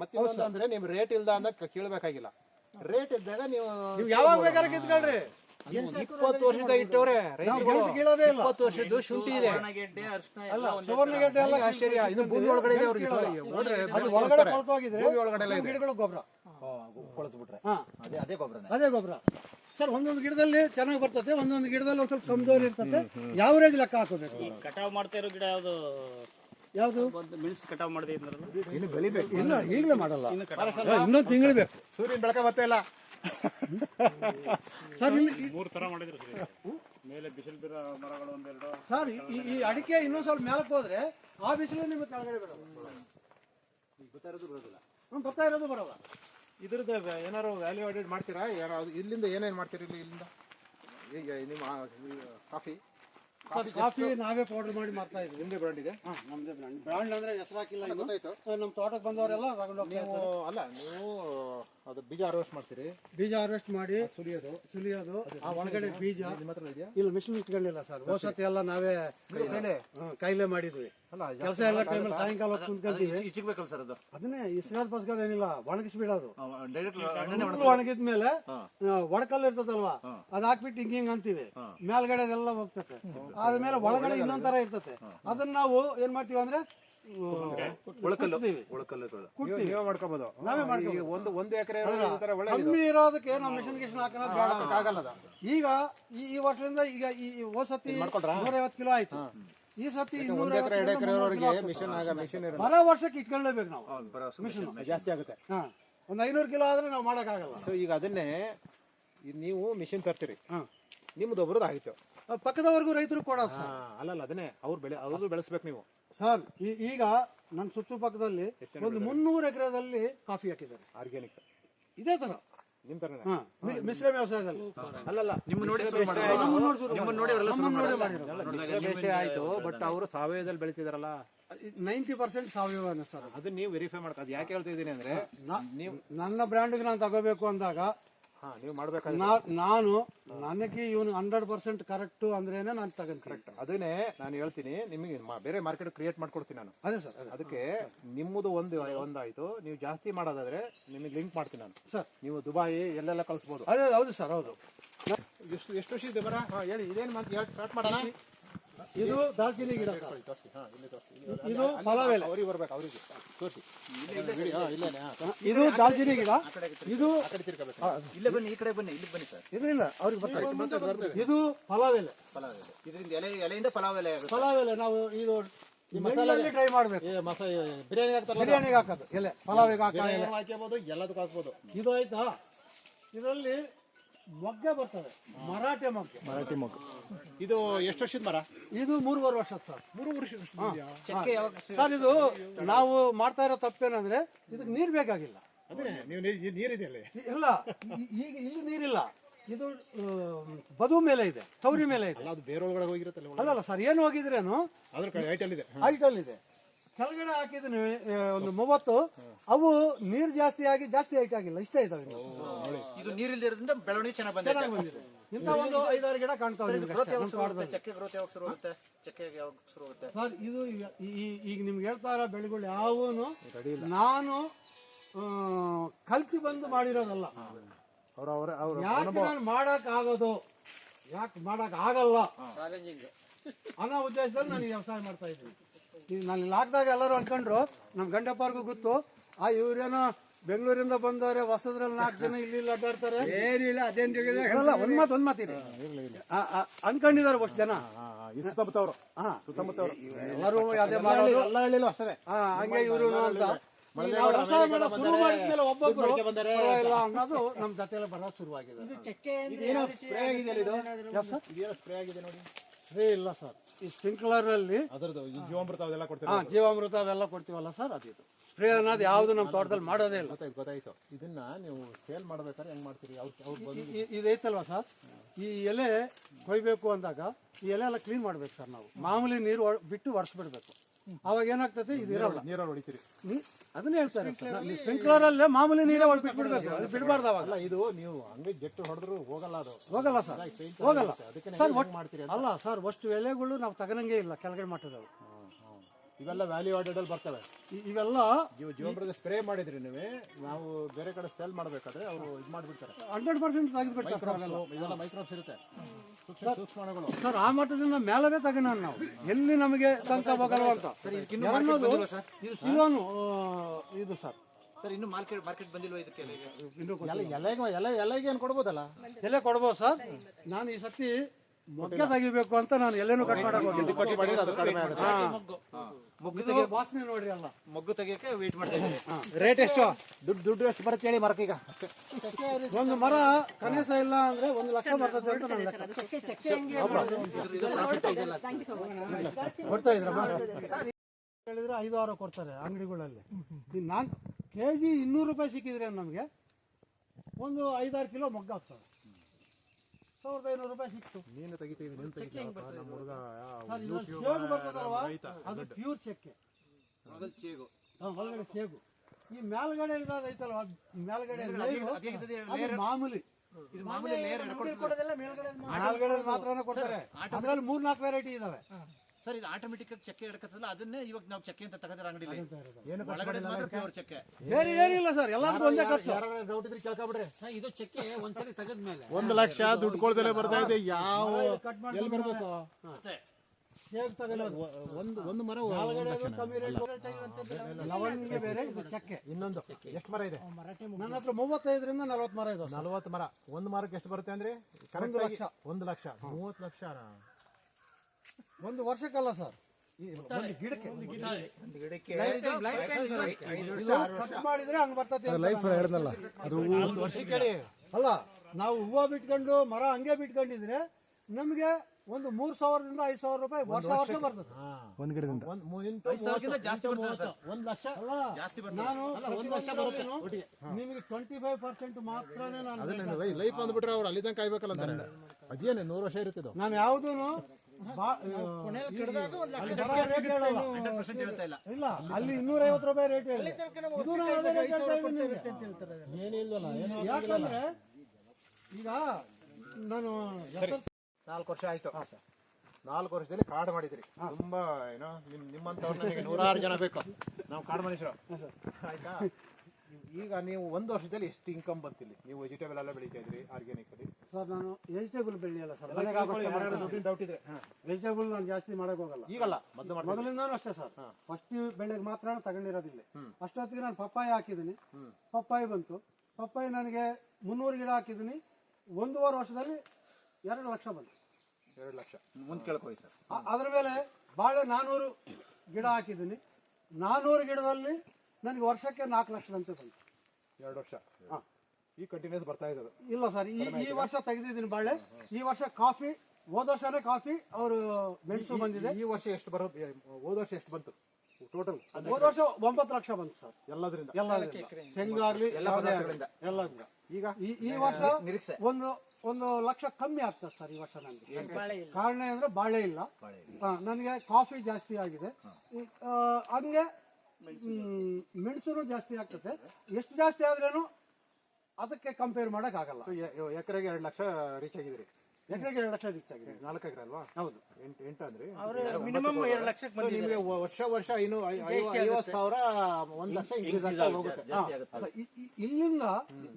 ಮತ್ತೆ ಅಂದ್ರೆ ನಿಮ್ ರೇಟ್ ಇಲ್ದ ಅಂದಾಗ ಕೇಳಬೇಕಾಗಿಲ್ಲ. ರೇಟ್ ಇದ್ದಾಗ ನೀವು ನೀವು ಯಾವಾಗ ಬೇಕಾದ್ರೆ ಕಿತ್ಕೊಳ್ರಿ ಇಪ್ಪತ್ತು ವರ್ಷದ ಇಟ್ಟವ್ರೆ ರೈತರುಗಳು. ಗೆಲ್ಸ್ ಕೀಳೋದೇ ಇಲ್ಲ. ಇಪ್ಪತ್ತು ವರ್ಷದ್ದು ಶುಂಠಿ ಇದೆ. ಅಲ್ಲ ಸುವರ್ಣ ಗೆಡ್ಡೆ ಎಲ್ಲ ಆಶ್ಚರ್ಯ. ಇದು. ಭೂಮಿ ಒಳಗಡೆ ಇದೆ ಅವ್ರಿಗೆ ಹೋದ್ರೆ ಅದು ಒಳಗಡೆ ಕೊಳ್ತೋಗಿದ್ರೆ ಭೂಮಿ ಒಳಗಡೆ ಎಲ್ಲ ಇದೆ. ಗಿಡಗಳು ಗೊಬ್ಬರ. ಕೊಳೆತು ಬಿಟ್ರೆ ಅದೇ ಅದೇ ಗೊಬ್ಬರನೇ. ಅದೇ ಗೊಬ್ಬರ. ಸರ್ ಒಂದೊಂದು ಗಿಡದಲ್ಲಿ ಚೆನ್ನಾಗಿ ಬರ್ತದೆ ಒಂದೊಂದು ಗಿಡದಲ್ಲಿ ಒಂದು ಸ್ವಲ್ಪ ಕಮ್ಜೋರ್ ಇರ್ತದೆ. ಯಾವರೇಜ್ ಲೆಕ್ಕ ಹಾಕೋಬೇಕು ಕಟಾವ್ ಮಾಡ್ತಾ ಇರೋ ಗಿಡ ಯಾವ್ದು? ಯಾವುದು? ಮೆಣಸು ಕಟಾವ್ ಮಾಡದೇ ಇನ್ನು ಬೆಳಿಬೇಕು. ಇಲ್ಲ ಈಗಲೇ ಮಾಡಲ್ಲ. ಇನ್ನೊಂದು ತಿಂಗಳು ಬೇಕು. ಸೂರ್ಯನ ಬೆಳಕ ಮತ್ತೆ ಇಲ್ಲ. ಸರ್ ಈ- ತರ ಮಾಡಿದ್ರು ಸರ್ ಮೇಲೆ ಬಿಸಿಲು ಬಿರೋ ಮರಗಳು ಒಂದೆರಡು. ಸರ್ ಈ- ಈ- ಅಡಿಕೆ ಇನ್ನೂ ಸ್ವಲ್ಪ ಮೇಲಕ್ಕೆ ಹೋದ್ರೆ ಆ ಬಿಸಿಲು ನಿಮಗೆ ಕೆಳಗಡೆ ಬರೋದು ಹ್ಮ್, ಬರ್ತಾ ಇರೋದು ಬರೋಲ್ಲ ಇದ್ರದ್ದು ಏನಾರು ವ್ಯಾಲ್ಯೂ ಆಡೆಡ್ ಮಾಡ್ತೀರಾ? ಯಾರು ಇಲ್ಲಿಂದ ಏನೇನು ಮಾಡ್ತೀರಿ ಇಲ್ಲಿ ಇಲ್ಲಿಂದ? ಈಗ ನಿಮ್ಮ ಕಾಫಿ. ಸರ್ ಕಾಫಿ ನಾವೇ ಪೌಡರ್ ಮಾಡಿ ಮಾಡ್ತಾ ಇದ್ವಿ. ನಿಮ್ದೇ ಬ್ರ್ಯಾಂಡ್ ಇದೆ? ಹಾ, ನಮ್ದೇ ಬ್ರ್ಯಾಂಡ್ ಬ್ರ್ಯಾಂಡ್ ಅಂದ್ರೆ ಹೆಸರು ಹಾಕಿಲ್ಲ ಇನ್ನು. ಗೊತ್ತಾಯ್ತು. ನಮ್ಮ ತೋಟಕ್ಕೆ ಬಂದವರೆಲ್ಲ ತಗೊಂಡು ಹೋಗ್ತಾ ನೀವು ಇರ್ತಾರೆ. ಅಲ್ಲ ನೀವು ಅದು ಬೀಜ ಹಾರ್ವೆಸ್ಟ್ ಮಾಡ್ತೀರಿ? ಬೀಜ ಹಾರ್ವೆಸ್ಟ್ ಮಾಡಿ ಸುಲಿಯೋದು ಸುಲಿಯೋದು ಆ ಒಳಗಡೆ ಬೀಜ. ನಿಮ್ಮ ಹತ್ರ ಇದೆಯಾ? ಇಲ್ಲ ಮಿಷಿನ್ ಇಟ್ಕೊಂಡಿಲ್ಲ ಸರ್ ಹೋಸತಿ ಎಲ್ಲ ನಾವೇ ಕೈಲೆ ಕೈಲೇ ಮಾಡಿದ್ವಿ. ಅಲ್ಲ ಕೆಲಸ ಎಲ್ಲ ಟೈಮಲ್ಲಿ ಸಾಯಂಕಾಲ ಹೊತ್ತು ಕುಂತ್ಕೊಂತೀವಿ. ಇಚ್ಚಿಗ್ಬೇಕಲ್ಲ ಸರ್ ಅದು? ಅದನ್ನೇ ಇಸ್ರಾದ್ ಬಸ್ಗಳು ಏನಿಲ್ಲ ಒಣಗಿಸ್ಬಿಡೋದು. ಡೈರೆಕ್ಟ್ ಮೇಲೆ ಒಣಗಿದ್ಮೇಲೆ ಒಡಕಲ್ ಇರ್ತದಲ್ವಾ? ಅದ್ ಹಾಕ್ಬಿಟ್ಟು ಹಿಂಗ್ ಹಿಂಗ್ ಅಂತೀವಿ. ಮೇಲ್ಗಡೆ ಅದೆಲ್ಲ ಹೋಗ್ತತೆ. ಆದ್ಮೇಲೆ ಒಳಗಡೆ ಇನ್ನೊಂದ್ ತರ ಇರ್ತತೆ. ಅದನ್ನ ನಾವು ಏನ್ ಮಾಡ್ತೀವಿ ಅಂದ್ರೆ ಕುಟ್ತೀವಿ. ನೀವೇ ಮಾಡ್ಕೋಬಹುದು ನಾವೇ ಈಗ ಒಂದು ಒಂದು ಎಕರೆ ಒಳ್ಳೆ ಕಮ್ಮಿ ಇರೋದಕ್ಕೆ ನಾವು ಮಿಷನ್ ಗಿಷನ್ ಹಾಕೋದು ಬೇಡ ಆಗಲ್ಲ ಅದು. ಈಗ ಈ ಈ ವರ್ಷದಿಂದ ಈಗ ಈ ಈ ಹೋದ್ ಸತಿ ನೂರೈವತ್ತು ಕಿಲೋ ಆಯ್ತು. ಈ ಸತಿ ಒಂದ್ ಎಕರೆ ಎರಡು ಎಕರೆ ಅವರಿಗೆ ಮಿಷನ್ ಆಗ ಮಿಷನ್ ಇರಲ್ಲ ಬರೋ ವರ್ಷಕ್ಕೆ ಇಟ್ಕೊಳ್ಳೇಬೇಕು ನಾವು. ಮಿಷನ್. ಜಾಸ್ತಿ ಆಗುತ್ತೆ. ಒಂದ್ ಐನೂರು ಕಿಲೋ ಆದ್ರೆ ನಾವು ಆಗಲ್ಲ ಸೊ ಈಗ ಅದನ್ನೇ ನೀವು ಮಿಷನ್ ತರ್ತೀರಿ. ನಿಮ್ದು ಒಬ್ರದ್ದು ಆಯ್ತು. ಪಕ್ಕದವರೆಗೂ ರೈತರು ಕೊಡ ಅಲ್ಲಲ್ಲ ಅದನ್ನೇ. ಅವ್ರು ಬೆಳೆ ಅವ್ರದ್ದು ಬೆಳೆಸ್ಬೇಕು ನೀವು. ಸರ್ ಈ- ಈಗ ನನ್ನ ಸುತ್ತು ಪಕ್ಕದಲ್ಲಿ ಒಂದು ಮುನ್ನೂರು ಎಕರೆದಲ್ಲಿ ಕಾಫಿ ಹಾಕಿದ್ದಾರೆ. ಆರ್ಗ್ಯಾನಿಕ್ ಇದೇ ತರ? ನಿಮ್ ಮಿಶ್ರ ವ್ಯವಸಾಯದಲ್ಲಿ. ಅಲ್ಲಲ್ಲ ನಿಮ್ಮ ನೋಡಿ ಬೇಷೆ ಆಯ್ತು ಬಟ್ ಅವರು ಸಾವಯವದಲ್ಲಿ ಬೆಳಿತಿದಾರಲ್ಲ. ನೈಂಟಿ ಪರ್ಸೆಂಟ್ ಸಾವಯವ ಸರ್. ಅದನ್ನ ನೀವು ವೆರಿಫೈ ಮಾಡ್ತಾ ಅದು ಯಾಕೆ ಹೇಳ್ತಾ ಇದ್ದೀನಿ ಅಂದ್ರೆ ನೀವು ನನ್ನ ಬ್ರ್ಯಾಂಡ್ಗೆ ನಾನು ತಗೋಬೇಕು ಅಂದಾಗ ಹಾ ನೀವು ಮಾಡ್ಬೇಕಾದ್ರೆ ನಾ- ನಾನು ನನಗೆ ಇವನು ಹಂಡ್ರೆಡ್ ಪರ್ಸೆಂಟ್ ಕರೆಕ್ಟ್ ಅಂದ್ರೇನೆ ನಾನು ಕರೆಕ್ಟ್ ಅದನ್ನೇ ನಾನು ಹೇಳ್ತೀನಿ ನಿಮಗೆ ಮ- ಬೇರೆ ಮಾರ್ಕೆಟ್ ಕ್ರಿಯೇಟ್ ಮಾಡ್ಕೊಡ್ತೀನಿ ನಾನು. ಅದೇ ಸರ್ ಅದೇ. ಅದಕ್ಕೆ ನಿಮ್ಮದು ಒಂದು ಒಂದಾಯ್ತು. ನೀವು ಜಾಸ್ತಿ ಮಾಡೋದಾದ್ರೆ ನಿಮಗೆ ಲಿಂಕ್ ಮಾಡ್ತೀನಿ ನಾನು. ಸರ್. ನೀವು ದುಬಾಯಿ ಎಲ್ಲೆಲ್ಲ ಕಳಿಸ್ಬೋದು. ಅದೇ ಹೌದು ಸರ್ ಹೌದು. ಎಷ್ಟು ಎಷ್ಟು ವರ್ಷ ಇದೆ ಬರ? ಹಾ ಹೇಳಿ ಇದೇನು ಮಾತು ಹೇಳಿ ಸ್ಟಾರ್ಟ್ ಮಾಡೋಣ. ಇದು ದಾಲ್ಚಿನಿ ಗಿಡ. ಇದು ಫಲವೆಲೆ ಅವ್ರಿಗೆ ಬರ್ಬೇಕು ಅವ್ರಿಗೆ. ತೋರಿಸಿ. ಇದು ದಾಲ್ಚಿನ್ನಿ ಗಿಡ. ಇದು ಇಲ್ಲೇ ಬನ್ನಿ ಈ ಕಡೆ ಬನ್ನಿ ಇಲ್ಲಿ ಬನ್ನಿ ಸರ್. ಇದರಿಂದ ಇಲ್ಲ ಅವ್ರಿಗೆ ಬರ್ತಾರೆ ಇದು. ಫಲವೆಲೆ ಪಲಾವ್ ಎಲೆ. ಇದರಿಂದ ಎಲೆ ಎಲೆಯಿಂದ ಪಲಾವ್ ಎಲೆ ಆಗುತ್ತೆ. ಫಲವೆಲೆ ನಾವು ಇದು ಮಸಾಲೆ ಟ್ರೈ ಮಾಡ್ಬೇಕು. ಏ ಬಿರಿಯಾನಿ ಹಾಕ್ತಾರೆ? ಬಿರಿಯಾನಿಗೆ ಹಾಕೋದು ಎಲೆ. ಪಲಾವ್ ಹಾಕಬಹುದು ಎಲ್ಲದಕ್ಕೂ ಹಾಕ್ಬೋದು. ಇದು ಆಯ್ತಾ? ಇದರಲ್ಲಿ ಮೊಗ್ಗೆ ಬರ್ತದೆ. ಮರಾಠಿ ಮೊಗ್ಗೆ. ಮರಾಠಿ ಮೊಗ್ಗೆ. ಇದು ಎಷ್ಟು ವರ್ಷದ ಮರ? ಇದು ಮೂರುವರೆ ವರ್ಷ ಸರ್. ಮೂರು ವರ್ಷ ಸರ್ ಇದು ನಾವು ಮಾಡ್ತಾ ಇರೋ ತಪ್ಪೇನಂದ್ರೆ ಇದಕ್ಕೆ ನೀರ್ ಬೇಕಾಗಿಲ್ಲ. ಅಂದ್ರೆ ನೀವು ನೀ- ಇಲ್ಲ ಈ- ಈಗ ಇಲ್ಲಿ ನೀರಿಲ್ಲ. ಇದು ಬದು ಮೇಲೆ ಇದೆ ತವರಿ ಮೇಲೆ ಇದೆ. ಅಲ್ಲ ಅದು ಬೇರೆ ಒಳಗಡೆ ಹೋಗಿರುತ್ತಲ್ಲ ಅಲ್ಲ ಅಲ್ಲಲ್ಲ ಸರ್ ಏನು ಹೋಗಿದ್ರೇನು? ಅದ್ರ ಕಡೆ ಐಟಲ್ ಇದೆ ಇದೆ ಕೆಳಗಡೆ ಹಾಕಿದ್ರೆ ಒಂದು ಮೂವತ್ತು. ಅವು ನೀರು ಜಾಸ್ತಿ ಆಗಿ ಜಾಸ್ತಿ ಹೈಟ್ ಆಗಿಲ್ಲ. ಇಷ್ಟೇ ಇದಾವೆ ಇನ್ನು. ಇದು ನೀರಿಲ್ದಿರೋದ್ರಿಂದ ಬೆಳವಣಿಗೆ ಚೆನ್ನಾಗಿ ಚೆನ್ನಾಗಿ ಬಂದಿದೆ. ಇಂಥ ಒಂದು ಐದಾರು ಗಿಡ ಕಾಣ್ತಾವೆ ನಿಮ್ಗೆ ಅಷ್ಟೇ, ನಮ್ಮ ತೋಟದಲ್ಲಿ. ಚಕ್ಕೆ ಗ್ರೋತ್ ಯಾವಾಗ ಶುರು ಆಗುತ್ತೆ? ಚಕ್ಕೆ ಯಾವಾಗ ಶುರು ಆಗುತ್ತೆ? ಸರ್ ಇದು ಈಗ- ಈ- ಈಗ ನಿಮ್ಗೆ ಹೇಳ್ತಾ ಇರೋ ಬೆಳೆಗಳು ಯಾವನು ನಾನು ಆ, ಕಲ್ತಿ ಬಂದು ಮಾಡಿರೋದಲ್ಲ. ಅವ್ರ ಅವ್ರ ಅವ್ರ ಯಾಕೆ ನಾನು ಮಾಡಕ್ ಆಗೋದು? ಯಾಕೆ ಮಾಡಕ್ ಆಗಲ್ಲ? ಚಾಲೆಂಜಿಂಗ್ ಅನ್ನೋ ಉದ್ದೇಶದಲ್ಲಿ ನಾನು ಈ ವ್ಯವಸಾಯ ಮಾಡ್ತಾ ಇದ್ದೀನಿ. ಈಗ ನಾನು ಇಲ್ಲಿ ಹಾಕ್ದಾಗ ಎಲ್ಲರೂ ಅನ್ಕೊಂಡ್ರು ನಮ್ಮ ಗಂಡಪ್ಪರ್ಗೂ ಗೊತ್ತು ಆ ಇವ್ರೇನೋ ಬೆಂಗಳೂರಿಂದ ಬಂದವ್ರೆ ಹೊಸದ್ರಲ್ಲಿ ನಾಲ್ಕು ಜನ ಇಲ್ಲಿ ಇಲ್ಲಿ ಅಡ್ಡಾಡ್ತಾರೆ. ಏನಿಲ್ಲ ಅದೇನ್ ಒಂದ್ ಮಾತು ಒಂದ್ ಮಾತಿದೆ ಅನ್ಕೊಂಡಿದ್ದಾರೆ ಅಷ್ಟು ಜನ. ಸುತ್ತಮುತ್ತವ್ರು. ಹಾ. ಸುತ್ತಮುತ್ತವ್ರು. ಎಲ್ಲರೂ ಅದೇ ಮಾಡೋದು. ಎಲ್ಲ ಹಳ್ಳಿಲೂ ಅಷ್ಟೇ? ಹಾ, ಹಂಗೆ ಇವರು ಅಂತ. ಬಂದರೆ. ಪರವಾಗಿಲ್ಲ ಅನ್ನೋದು ನಮ್ಮ ಜೊತೆಲೆ ಬರೋದು ಶುರುವಾಗಿದೆ. ಇದು ಸ್ಪ್ರೇ ಆಗಿದೆ ನೋಡಿ. ಏ ಇಲ್ಲ ಸರ್. ಈ ಸ್ಪ್ರಿಂಕ್ಲರ್ ಅಲ್ಲಿ ಅದರದ್ದು ಈ ಜೀವಾಮೃತ ಅದೆಲ್ಲ ಕೊಡ್ತೀರಾ ಹಾ ಜೀವಾಮೃತ ಅವೆಲ್ಲ ಕೊಡ್ತೀವಲ್ಲ ಸರ್ ಅದಿದು ಸ್ಪ್ರೇ ಅನ್ನೋದು ಯಾವ್ದು ನಮ್ಮ ತೋಟದಲ್ಲಿ ಮಾಡೋದೇ ಇಲ್ಲ. ಗೊತ್ತಾಯ್ತು ಗೊತ್ತಾಯ್ತು. ಇದನ್ನ ನೀವು ಸೇಲ್ ಮಾಡ್ಬೇಕಾದ್ರೆ ಹೆಂಗ್ ಮಾಡ್ತೀರಿ? ಅವ್ರು ಅವ್ರು ಬಂದು ಇ- ಇ- ಇದೈತಲ್ವಾ ಸರ್? ಈ ಎಲೆ ಕೊಯ್ಬೇಕು ಅಂದಾಗ ಈ ಎಲೆ ಎಲ್ಲ ಕ್ಲೀನ್ ಮಾಡ್ಬೇಕು ಸರ್ ನಾವು. ಮಾಮೂಲಿ ನೀರು ಬಿಟ್ಟು ಒರೆಸ್ಬಿಡ್ಬೇಕು. ಅವಾಗ ಏನಾಗ್ತದೆ? ಇದು ಇರಲ್ಲ. ನೀರಲ್ಲಿ ಹೊಡಿತೀರಿ. ನೀ ಅದನ್ನೇ ಹೇಳ್ತಾರೆ ಸ್ಪ್ರಿಂಕ್ಲರ್ ಅಲ್ಲೇ ಮಾಮೂಲಿ ನೀರೇ ಒಳಗೆ ಬಿಟ್ಬಿಡ್ಬೇಕು. ಅದು ಬಿಡಬಾರ್ದು ಅವಾಗ ಅಲ್ಲ ಇದು ನೀವು ಹಂಗೆ ಜೆಟ್ ಹೊಡೆದ್ರು ಹೋಗಲ್ಲ ಅದು. ಹೋಗಲ್ಲ ಸರ್. ಹೋಗಲ್ಲ. ಅದಕ್ಕೆ ಸರ್ ಒಟ್ಟು ಮಾಡ್ತೀರಿ ಅಲ್ಲ ಸರ್ ಅಷ್ಟು ಎಲೆಗಳು ನಾವು ತಗನಂಗೆ ಇಲ್ಲ ಕೆಳಗಡೆ ಮಟ್ಟದವು. ಇವೆಲ್ಲ ವ್ಯಾಲ್ಯೂ ಆಡೆಡ್ ಅಲ್ಲಿ ಬರ್ತವೆ. ಇ- ಇವೆಲ್ಲ ನೀವು ಜೀವಮೃತ ಸ್ಪ್ರೇ ಮಾಡಿದ್ರಿ ನೀವು ನಾವು ಬೇರೆ ಕಡೆ ಸೇಲ್ ಮಾಡ್ಬೇಕಾದ್ರೆ ಅವರು ಇದು ಮಾಡ್ಬಿಡ್ತಾರೆ. ಹಂಡ್ರೆಡ್ ಪರ್ಸೆಂಟ್ ತೆಗೆದ್ಬಿಡ್ತಾರೆ ಸರ್ ಅವೆಲ್ಲ. ಇವೆಲ್ಲ ಮೈಕ್ರೋಬ್ಸ್ ಇರುತ್ತೆ. ಸೂಕ್ಷ್ಮ ಸೂಕ್ಷ್ಮಾಣುಗಳು. ಸರ್ ಆ ಮಟ್ಟದಿಂದ ಮೇಲವೇ ತಗೋಣ ನಾವು. ಎಲ್ಲಿ ನಮಗೆ ತನಕ ಹೋಗಲ್ವ ಅಂತ. ಎರಡನೇದು, ಇದು ಸಿಲೋನು ಆ, ಇದು ಸರ್. ಸರ್ ಇನ್ನು ಮಾರ್ಕೆಟ್ ಮಾರ್ಕೆಟ್ ಬಂದಿಲ್ವಾ ಇದಕ್ಕೆ? ಇನ್ನು ಎಲ್ಲ ಎಲೆಗೆ ಎಲೆ ಎಲೆಗೆ ಏನು ಕೊಡ್ಬೋದಲ್ಲ? ಎಲೆ ಕೊಡ್ಬೋದು ಸರ್. ನಾನು ಈ ಸತಿ ಮೊಗ್ಗೆ ತೆಗಿಬೇಕು ಅಂತ ನಾನು ಎಲ್ಲೇನು ಕಟ್ ಮಾಡಕ್ ಆಗುತ್ತೆ. ಇದು ವಾಸನೆ ನೋಡ್ರಿ ಅಲ್ಲ. ಮೊಗ್ಗು ತೆಗಿಯಕ್ಕೆ ವೇಟ್ ಮಾಡ್ತಾ ರೇಟ್ ಎಷ್ಟು? ದುಡ್ಡು ದುಡ್ಡು ಎಷ್ಟು ಬರುತ್ತೆ ಹೇಳಿ ಮರಕ್ಕೆ ಈಗ? ಒಂದು ಮರ ಕನಿಷ್ಠ ಇಲ್ಲ ಅಂದ್ರೆ ಒಂದು ಲಕ್ಷ ಬರ್ತದೆ ಅಂತ ನನ್ನ ಲೆಕ್ಕ. ಕೊಡ್ತಾ ಇದ್ರಮ್ಮ ಹೇಳಿದ್ರೆ ಐದು ಆರು ಕೊಡ್ತಾರೆ ಅಂಗಡಿಗಳಲ್ಲಿ. ನಾನ್ ಕೆ ಜಿ ಇನ್ನೂರು ರೂಪಾಯಿ ಸಿಕ್ಕಿದ್ರೆ ನಮಗೆ? ಒಂದು ಐದಾರು ಕಿಲೋ ಮೊಗ್ಗು ಆಗ್ತದೆ. ಸಾವಿರದ ಐನೂರು ರೂಪಾಯಿ ಸಿಕ್ತು. ನೀನು ತೆಗಿತೀವಿ ನೀನು ತೆಗಿತೀವಿ. ನಮ್ಮ ಹುಡುಗ ಸರ್ ಇದು ಸೇಬು ಬರ್ತದಲ್ವಾ? ಅದು ಪ್ಯೂರ್ ಚೆಕ್ಕೆ ಹಾ, ಒಳಗಡೆ ಸೇಬು ಈ ಮೇಲ್ಗಡೆ ಇದಾದೈತಲ್ವಾ ಮೇಲ್ಗಡೆ ಅದು ಮಾಮೂಲಿ. ಮೇಲ್ಗಡೆ ಮಾತ್ರ ಕೊಡ್ತಾರೆ. ಅದ್ರಲ್ಲಿ ಮೂರ್ ನಾಲ್ಕು ವೆರೈಟಿ ಇದಾವೆ ಸರ್ ಇದು ಆಟೋಮೆಟಿಕ್ ಚಕ್ಕೆ ಎಡಕತ್ತಲ್ಲ ಅದನ್ನೇ ಇವಾಗ ನಾವು ಚಕ್ಕೆ ಅಂತ ತಗದ್ರ ಅಂಗಡಿ ಏನು ಒಳಗಡೆ ಮಾತ್ರ ಪ್ಯೂರ್ ಚಕ್ಕೆ. ಬೇರೆ ಏನಿಲ್ಲ ಸರ್ ಎಲ್ಲದಕ್ಕೂ ಒಂದೇ ಖರ್ಚು. ಡೌಟ್ ಇದ್ರೆ ಕೇಳ್ಕೊಬಿಡ್ರಿ. ಇದು ಚಕ್ಕೆ ಒಂದ್ಸರಿ ತೆಗೆದ್ಮೇಲೆ. ಒಂದು ಲಕ್ಷ ದುಡ್ಡು ಕೊಡ್ದಲೆ ಬರ್ತಾ ಇದೆ ಯಾವ ಎಲ್ಲಿ ಬರ್ಬೇಕು? ಒಂದು ಒಂದು ಮರ ಒಳಗಡೆ ಅದು ಕಮ್ಮಿ ರೇಟ್ ಲವಂಗ ಬೇರೆ ಇದು ಚಕ್ಕೆ. ಇನ್ನೊಂದು. ಎಷ್ಟು ಮರ ಇದೆ? ನನ್ನ ಹತ್ರ ಮೂವತ್ತೈದರಿಂದ ನಲವತ್ತು ಮರ ಇದೆ ನಲ್ವತ್ತು ಮರ. ಒಂದು ಮರಕ್ಕೆ ಎಷ್ಟು ಬರುತ್ತೆ ಅಂದ್ರೆ ಒಂದು ಲಕ್ಷ. ಒಂದು ಲಕ್ಷ. ಮೂವತ್ತು ಲಕ್ಷ ಒಂದು ವರ್ಷಕ್ಕಲ್ಲ ಸರ್. ಈ ಒಂದು ಗಿಡಕ್ಕೆ. ಇದು ಕಟ್ ಮಾಡಿದ್ರೆ ಹಂಗ್ ಬರ್ತದೆ ಅಂತ ನಾನು ಒಂದು ವರ್ಷಕ್ಕೆ ಹೇಳಿ ಅಲ್ಲ ನಾವು ಹೂವು ಬಿಟ್ಕೊಂಡು ಮರ ಹಂಗೆ ಬಿಟ್ಕೊಂಡಿದ್ರೆ ನಮ್ಗೆ ಒಂದು ಮೂರ್ ಸಾವಿರದಿಂದ ಐದು ಸಾವಿರ ರೂಪಾಯಿ ವರ್ಷ ವರ್ಷ ಬರ್ತದೆ. ಒಂದ್ ಗಿಡದಿಂದ. ಜಾಸ್ತಿ ಬರ್ತದೆ ಸರ್. ಒಂದ್ ಲಕ್ಷ? ಅಲ್ಲ ನಾನು ಒಂದು ಲಕ್ಷ ಬರುತ್ತೆ. ನಿಮಗೆ ಟ್ವೆಂಟಿ ಫೈವ್ ಪರ್ಸೆಂಟ್ ಮಾತ್ರನೇ ನಾನು ಅದನ್ನ ಲೈಫ್ ಅಂದ್ಬಿಟ್ರೆ ಅವ್ರು ಅಲ್ಲಿ ತನಕ ಕಾಯ್ಬೇಕಲ್ಲ ಅಂತಾರೆ ಅದೇನೆ ನೂರು ವರ್ಷ ಇರುತ್ತಿದ್ದು. ನಾನು ಯಾವುದೂ ಇಲ್ಲ. ಇಲ್ಲ ಅಲ್ಲಿ ಇನ್ನೂರ ಐವತ್ತು ರೂಪಾಯಿ ರೇಟ್ ಹೇಳಿ. ಏನಿಲ್ವಲ್ಲ ಯಾಕಂದ್ರೆ ಈಗ ನಾನು ನಾಲ್ಕು ವರ್ಷ ಆಯ್ತು. ನಾಲ್ಕು ವರ್ಷದಲ್ಲಿ ಕಾಡು ಮಾಡಿದ್ರಿ. ತುಂಬಾ ಏನೋ ನಿಮ್ ನಿಮ್ಮಂತವ್ರು ನನಗೆ ನೂರಾರು ಜನ ಬೇಕು. ನಾವು ಕಾರ್ಡ್ ಮನುಷ್ಯರು. ಆಯ್ತಾ? ಈಗ ನೀವು ಒಂದು ವರ್ಷದಲ್ಲಿ ಎಷ್ಟು ಇನ್ಕಮ್ ಬಂತಿಲ್ಲಿ ನೀವು ವೆಜಿಟೇಬಲ್ ಎಲ್ಲ ಬೆಳಿತಾ ಇದ್ರಿ ಆರ್ಗ್ಯಾನಿಕ್ ಅಲ್ಲಿ? ಸರ್. ನಾನು ವೆಜಿಟೇಬಲ್ ಬೆಳೆಯಲ್ಲ ಸರ್ ಡೌಟ್ ಇದ್ರೆ. ವೆಜಿಟೇಬಲ್ ನಾನು ಜಾಸ್ತಿ ಮಾಡಕ್ ಹೋಗಲ್ಲ. ಈಗಲ್ಲ ಮೊದಲಿಂದಾನು ಅಷ್ಟೇ ಸರ್. ಫಸ್ಟ್ ಬೆಳೆಗೆ ಮಾತ್ರ ತಗೊಂಡಿರೋದಿಲ್ಲ. ಅಷ್ಟೊತ್ತಿಗೆ ನಾನು ಪಪ್ಪಾಯ ಹಾಕಿದೀನಿ ಪಪ್ಪಾಯಿ ಬಂತು. ಪಪ್ಪಾಯಿ ನನಗೆ ಮುನ್ನೂರು ಗಿಡ ಹಾಕಿದೀನಿ ಒಂದೂವರೆ ವರ್ಷದಲ್ಲಿ ಎರಡು ಲಕ್ಷ ಬಂತು. ಎರಡು ಲಕ್ಷ. ಮುಂದೆ ಕೇಳ್ಕೊಳ್ಳಿ ಸರ್. ಅದ್ರ ಮೇಲೆ ಬಾಳೆ ನಾನೂರು ಗಿಡ ಹಾಕಿದೀನಿ ನಾನೂರು ಗಿಡದಲ್ಲಿ ನನಗೆ ವರ್ಷಕ್ಕೆ ನಾಲ್ಕು ಲಕ್ಷದಂತೆ ಬಂತು. ಎರಡು ವರ್ಷ. ಹಾ. ಈ ಕಂಟಿನ್ಯೂಸ್ ಬರ್ತಾ ಇದ್ದದು ಇಲ್ಲ ಸರ್ ಈ ಈ ವರ್ಷ ತೆಗೆದಿದ್ದೀನಿ ಬಾಳೆ. ಈ ವರ್ಷ ಕಾಫಿ ಹೋದ ವರ್ಷನೇ ಕಾಫಿ ಅವರು ಮೆಣಸು ಬಂದಿದೆ. ಈ ವರ್ಷ ಎಷ್ಟು ಬರೋ ಹೋದ ವರ್ಷ ಎಷ್ಟು ಬಂತು? ಟೋಟಲ್ ಹೋದ ವರ್ಷ ಒಂಬತ್ತು ಲಕ್ಷ ಬಂತು ಸರ್. ಎಲ್ಲದರಿಂದ? ಎಲ್ಲ ತೆಂಗಾಗ್ಲಿ ಎಲ್ಲ ಈಗ? ಈ ಈ ವರ್ಷ ನಿರೀಕ್ಷೆ. ಒಂದು ಒಂದು ಲಕ್ಷ ಕಮ್ಮಿ ಆಗ್ತದೆ ಸರ್ ಈ ವರ್ಷ ನನಗೆ ಕಾರಣ ಅಂದ್ರೆ ಬಾಳೆ ಇಲ್ಲ. ಹಾ, ನನಗೆ ಕಾಫಿ ಜಾಸ್ತಿ ಆಗಿದೆ. ಹಂಗೆ ಮೆಣಸು ಜಾಸ್ತಿ ಆಗ್ತದೆ. ಎಷ್ಟು ಜಾಸ್ತಿ ಆದ್ರೇನು ಅದಕ್ಕೆ ಕಂಪೇರ್ ಮಾಡಕ್ ಆಗಲ್ಲ ಎಕರೆಗೆ ಎರಡು ಲಕ್ಷ ರೀಚ್ ಆಗಿದ್ರಿ. ಎಕರೆಗೆ ಎರಡು ಲಕ್ಷ ರೀಚ್ ಆಗಿದೆ ನಾಲ್ಕು ಎಕರೆ ಅಲ್ವಾ? ಹೌದು. ಎಂಟು ಎಂಟು ಅಂದ್ರೆ? ಮಿನಿಮಮ್ ಎರಡು ಲಕ್ಷ ನಿಮ್ಗೆ ವರ್ಷ ವರ್ಷ ಇನ್ನು ಐವತ್ತು ಸಾವಿರ ಒಂದ್ ಲಕ್ಷ ಹೋಗುತ್ತೆ. ಇಲ್ಲಿಂದ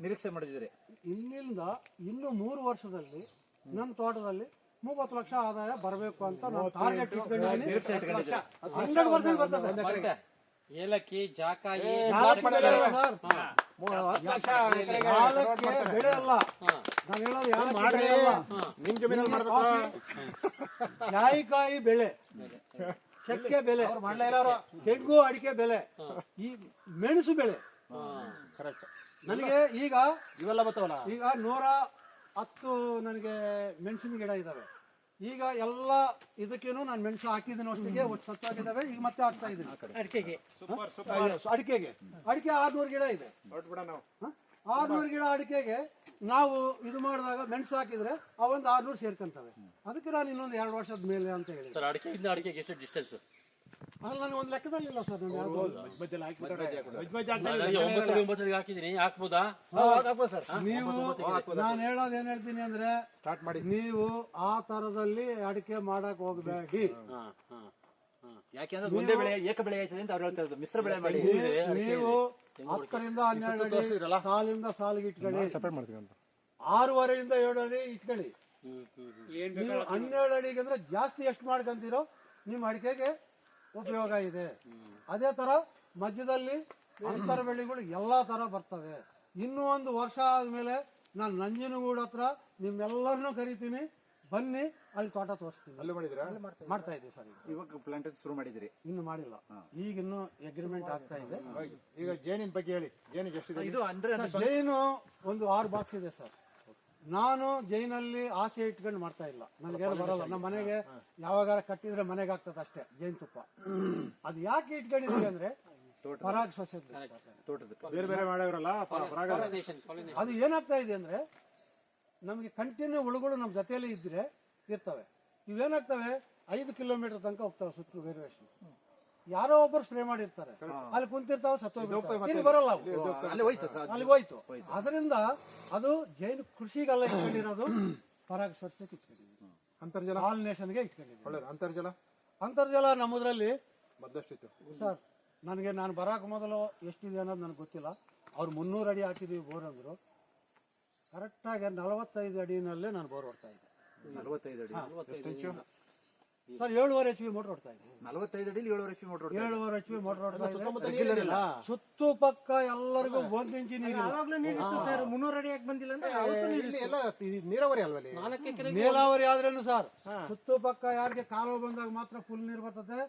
ನಿರೀಕ್ಷೆ ಮಾಡಿದಿರಿ ಇಲ್ಲಿಂದ ಇನ್ನು ಮೂರು ವರ್ಷದಲ್ಲಿ ನಮ್ಮ ತೋಟದಲ್ಲಿ ಮೂವತ್ತು ಲಕ್ಷ ಆದಾಯ ಬರಬೇಕು ಅಂತ ನಾವು ಟಾರ್ಗೆಟ್ ಹಂಡ್ರೆಡ್ ಪರ್ಸೆಂಟ್ ಬರ್ತದೆ. ಬರುತ್ತೆ. ಏಲಕ್ಕಿ ಜಾಕಾಯಿ ಬೆಳೆ ಅಲ್ಲ. ನಾನು ಹೇಳೋದು ಮಾಡ್ರಿ ಬೆಳೆ ಅಲ್ಲ. ನಿಮ್ ಜಮೀನಲ್ಲಿ ಮಾಡ್ಬೇಕು ಜಾಯಿಕಾಯಿ ಬೆಳೆ ಚಕ್ಕೆ ಬೆಲೆ ತೆಂಗು ಅಡಿಕೆ ಬೆಲೆ ಈ ಮೆಣಸು ಬೆಳೆ ಕರೆಕ್ಟ್ ನನಗೆ ಈಗ ಇವೆಲ್ಲ ಬರ್ತಾವಲ್ಲ ಈಗ ನೂರ ಹತ್ತು ನನಗೆ ಮೆಣಸಿನ ಗಿಡ ಇದಾವೆ ಈಗ ಎಲ್ಲ ಇದಕ್ಕೇನು ನಾನು ಮೆಣಸು ಹಾಕಿದ್ದೀನಿ ಅಷ್ಟಿಗೆ ಒಟ್ಟು ಸತ್ತಾಗಿದ್ದಾವೆ ಈಗ ಮತ್ತೆ ಹಾಕ್ತಾ ಇದ್ದೀನಿ. ಅಡಿಕೆಗೆ. ಅಡಿಕೆಗೆ. ಅಡಿಕೆ ಆರ್ನೂರು ಗಿಡ ಇದೆ. ಆರ್ನೂರು ಗಿಡ ಅಡಿಕೆಗೆ ನಾವು ಇದು ಮಾಡಿದಾಗ ಮೆಣಸು ಹಾಕಿದ್ರೆ ಅವೊಂದು ಆರ್ನೂರು ಸೇರ್ಕೊಂತವೆ. ಅದಕ್ಕೆ ನಾನು ಇನ್ನೊಂದು ಎರಡು ವರ್ಷದ ಮೇಲೆ ಅಂತ ಹೇಳಿ ಸರ್ ಅಡಿಕೆಯಿಂದ ಅಡಿಕೆಗೆ ಎಷ್ಟು ಡಿಸ್ಟೆನ್ಸ್ ಅದ್ರಲ್ಲಿ ನನಗೆ ಒಂದು ಲೆಕ್ಕದಲ್ಲಿ ಇಲ್ಲ ಸರ್. ಒಂಬತ್ತರಿಗೆ ಹಾಕಿದ್ದೀನಿ ಹಾಕ್ಬೋದಾ ನೀವು ನಾನು ಹೇಳೋದು ಏನ್ ಹೇಳ್ತೀನಿ ಅಂದ್ರೆ ಸ್ಟಾರ್ಟ್ ಮಾಡಿ. ನೀವು ಆ ತರದಲ್ಲಿ ಅಡಿಕೆ ಮಾಡಕ್ ಹೋಗ್ಬೇಡಿ. ಹಾ ಹಾ ಹಾ. ಯಾಕೆಂದ್ರೆ ಒಂದೇ ಬೆಳೆ ಏಕ ಬೆಳೆ ಆಯ್ತದೆ ಅಂತ ಅವ್ರು ಹೇಳ್ತಾ ಇರೋದು. ಮಿಶ್ರ ಬೆಳೆ ಮಾಡಿ. ನೀವು- ಹತ್ತರಿಂದ ಹನ್ನೆರಡು ಅಡಿ ಸಾಲಿಂದ ಸಾಲಿಗೆ ಇಟ್ಕೊಳ್ಳಿ. ಆರೂವರೆಯಿಂದ ಏಳು ಅಡಿ ಇಟ್ಕೊಳ್ಳಿ. ಹನ್ನೆರಡು ಅಡಿಗೆ ಅಂದ್ರೆ ಜಾಸ್ತಿ ಎಷ್ಟು ಮಾಡ್ಕೊಂತೀರೋ ನಿಮ್ಮ ಅಡಿಕೆಗೆ ಉಪಯೋಗ ಇದೆ ಅದೇ ತರ ಮಧ್ಯದಲ್ಲಿ ಅಂತರ ಬೆಳೆಗಳು ಎಲ್ಲಾ ತರ ಬರ್ತವೆ. ಇನ್ನೂ ಒಂದು ವರ್ಷ ಆದ್ಮೇಲೆ ನಾನು ನಂಜನಗೂಡ ಹತ್ರ ನಿಮ್ಮೆಲ್ಲರನ್ನೂ ಕರಿತೀನಿ. ಬನ್ನಿ ಅಲ್ಲಿ ತೋಟ ತೋರಿಸ್ತೀನಿ. ಅಲ್ಲಿ ಮಾಡಿದಿರಾ ಮಾಡ್ತಾ ಇದ್ದೀವಿ. ಸರ್ ಈಗ. ಇವಾಗ ಪ್ಲಾಂಟೇಜ್ ಶುರು ಮಾಡಿದಿರಿ ಇನ್ನು ಮಾಡಿಲ್ಲ. ಈಗ ಇನ್ನು ಅಗ್ರಿಮೆಂಟ್ ಆಗ್ತಾ ಇದೆ. ಈಗ ಜೇನಿನ ಬಗ್ಗೆ ಹೇಳಿ. ಜೇನಿಗೆ ಎಷ್ಟಿದೆ? ಇದು ಅಂದ್ರೆ ಜೈನು ಒಂದು ಆರು ಬಾಕ್ಸ್ ಇದೆ ಸರ್. ನಾನು ಜೈನಲ್ಲಿ ಆಸೆ ಇಟ್ಕೊಂಡು ಮಾಡ್ತಾ ಇಲ್ಲ. ನನಗೇನು ಬರಲ್ಲ. ನಮ್ಮ ಮನೆಗೆ ಯಾವಾಗಾರ ಕಟ್ಟಿದ್ರೆ ಮನೆಗೆ ಆಗ್ತದೆ ಅಷ್ಟೇ ಜೈನ್ ತುಪ್ಪ. ಅದು ಯಾಕೆ ಇಟ್ಕೊಂಡಿದ್ವಿ ಅಂದ್ರೆ ಪರಾಗ ಬೇರೆ ಬೇರೆ. ಅದು ಏನಾಗ್ತಾ ಇದೆ ಅಂದ್ರೆ ನಮಗೆ ಕಂಟಿನ್ಯೂ ಹುಳುಗಳು ನಮ್ಮ ಜೊತೆಯಲ್ಲಿ ಇದ್ರೆ ಇರ್ತವೆ. ಇವೇನಾಗ್ತವೆ? ಐದು ಕಿಲೋಮೀಟರ್ ತನಕ ಹೋಗ್ತವೆ ಸುತ್ತಲೂ ವೇರಿಯೇಷನ್ ಯಾರೋ ಒಬ್ಬರು ಸ್ಪ್ರೇ ಮಾಡಿರ್ತಾರೆ. ಅಲ್ಲಿ ಕುಂತಿರ್ತಾವ ಇಲ್ಲಿ ಬರಲ್ಲ ಅಲ್ಲಿ ಹೋಯ್ತು ಸರ್ ಅಲ್ಲಿ ಹೋಯ್ತು. ಅದರಿಂದ ಅದು ಜೈನ್ ಕೃಷಿಗೆಲ್ಲ ಇಟ್ಕೊಂಡಿರೋದು ಪರಾಗ ಸಸ್ಯಕ್ಕೆ ಇಟ್ಕೊಂಡಿದ್ದೀವಿ. ಅಂತರ್ಜಲ? ಪಾಲಿನೇಷನ್ಗೆ ಇಟ್ಕೊಂಡಿದ್ದೀವಿ. ಒಳ್ಳೇದು. ಅಂತರ್ಜಲ? ಅಂತರ್ಜಲ ನಮ್ಮದ್ರಲ್ಲಿ ಮದ್ದಷ್ಟಿತ್ತು. ಸರ್ ನನಗೆ ನಾನು ಬರಾಕ ಮೊದಲು ಎಷ್ಟಿದೆ ಅನ್ನೋದು ನನಗೆ ಗೊತ್ತಿಲ್ಲ. ಅವ್ರು ಮುನ್ನೂರು ಅಡಿ ಹಾಕಿದೀವಿ ಬೋರ್ ಅಂದ್ರು. ಕರೆಕ್ಟಾಗಿ ನಲವತ್ತೈದು ಅಡಿನಲ್ಲೇ ನಾನು ಬೋರ್ ಹೊಡ್ತಾ ಇದ್ದೆ. ನಲವತ್ತೈದು ಅಡಿ. ಸರ್ ಏಳುವರೆ ಎಚ್ ಪಿ ಮೋಟರ್ ಹೊಡ್ತಾ ಇದೆ. ನಲವತ್ತೈದು ಅಡಿ ಏಳುವರೆ ಎಚ್ ಪಿ ಮೋಟರ್ ಏಳುವರೆ ಎಚ್ ಪಿ ಮೋಟರ್ ಹೊಡ್ತಾ ನೀರಿಲ್ಲ ಸುತ್ತು ಪಕ್ಕ ಎಲ್ಲರಿಗೂ ಒಂದ್ ಇಂಚಿ ನೀರು ಮುನ್ನೂರ ಅಡಿ ಯಾಕೆ ಬಂದಿಲ್ಲ ಅಂದ್ರೆ ಇಲ್ಲಿ ಎಲ್ಲ ಇದು ನೀರಾವರಿ ಅಲ್ವಾ ಇಲ್ಲಿ ನಾಲ್ಕು ಎಕರೆ ಮೇಲಾವರಿ ಆದ್ರೇನು ಸರ್? ಸುತ್ತು ಪಕ್ಕ ಯಾರಿಗೆ ಕಾಲುವೆ ಬಂದಾಗ ಮಾತ್ರ ಫುಲ್ ನೀರು ಬರ್ತದೆ.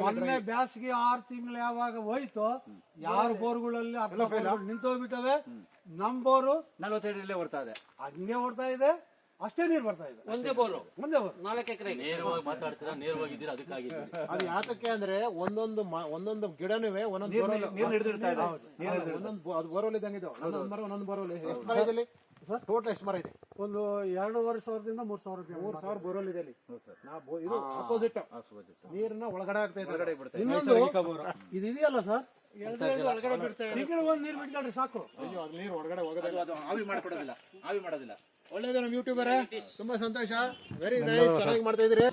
ಮೊನ್ನೆ ಬ್ಯಾಸಿಗೆ ಆರು ತಿಂಗಳು ಯಾವಾಗ ಹೋಯ್ತು ಯಾರು ಬೋರ್ಗಳಲ್ಲಿ ನಿಂತೋಗ್ಬಿಟ್ಟವೆ. ನಮ್ ಬೋರು ನಲವತ್ತೈದು ಅಲ್ಲೇ ಬರ್ತಾ ಇದೆ. ಹಂಗೆ ಓಡ್ತಾ ಇದೆ. ಅಷ್ಟೇ ನೀರು ಬರ್ತಾ ಇದೆ. ಒಂದೇ ಬೋರು. ಒಂದೇ ಬೋರು. ನಾಲ್ಕು ಎಕರೆ ನೇರವಾಗಿ ಮಾತಾಡ್ತೀರಾ ನೇರವಾಗಿದ್ದೀರಾ ಅದಕ್ಕಾಗಿ ಅದು ಯಾತಕ್ಕೆ ಅಂದ್ರೆ ಒಂದೊಂದು ಮ- ಒಂದೊಂದು ಗಿಡನೂ ಒಂದೊಂದು ನೀರು ಹಿಡಿದಿರ್ತಾ ಇದೆ. ಒಂದೊಂದು ಅದು ಬೋರ್ವೆಲ್ ಇದ್ದಂಗೆ ಇದು. ಒಂದೊಂದು ಮರ ಒಂದೊಂದು ಬೋರ್ವೆಲ್ ಎಷ್ಟು ಮರ ಇದೆ ಟೋಟಲ್ ಎಷ್ಟು ಮರ ಇದೆ? ಒಂದು ಎರಡೂವರೆ ಸಾವಿರದಿಂದ ಮೂರ್ ಸಾವಿರ ಮೂರ್ ಸಾವಿರ ಬೋರ್ವೆಲ್ ಇದೆ ಇಲ್ಲಿ ನಾ ಬೊ- ಇದು ಅಪೋಸಿಟ್ ನೀರನ್ನ ಒಳಗಡೆ ಆಗ್ತಾ ಇದೆ ಬಿಡ್ತಾ ಇನ್ನೊಂದು ಇದು ಇದೆಯಲ್ಲ ಸರ್? ತಿಂಗಳು ಒಂದ್ ನೀರು ಬಿಟ್ಕೊಳ್ರಿ ಸಾಕು. ಅಯ್ಯೋ, ಅದು ನೀರು ಒಳಗಡೆ ಹೋಗೋದಿಲ್ಲ ಆವಿ ಮಾಡ್ಕೊಡೋದಿಲ್ಲ. ಆವಿ ಮಾಡೋದಿಲ್ಲ. ಒಳ್ಳೇದು ನಮ್ ಯೂಟ್ಯೂಬರ್ ತುಂಬಾ ಸಂತೋಷ. ವೆರಿ ನೈಸ್ ಚೆನ್ನಾಗಿ ಮಾಡ್ತಾ ಇದ್ರಿ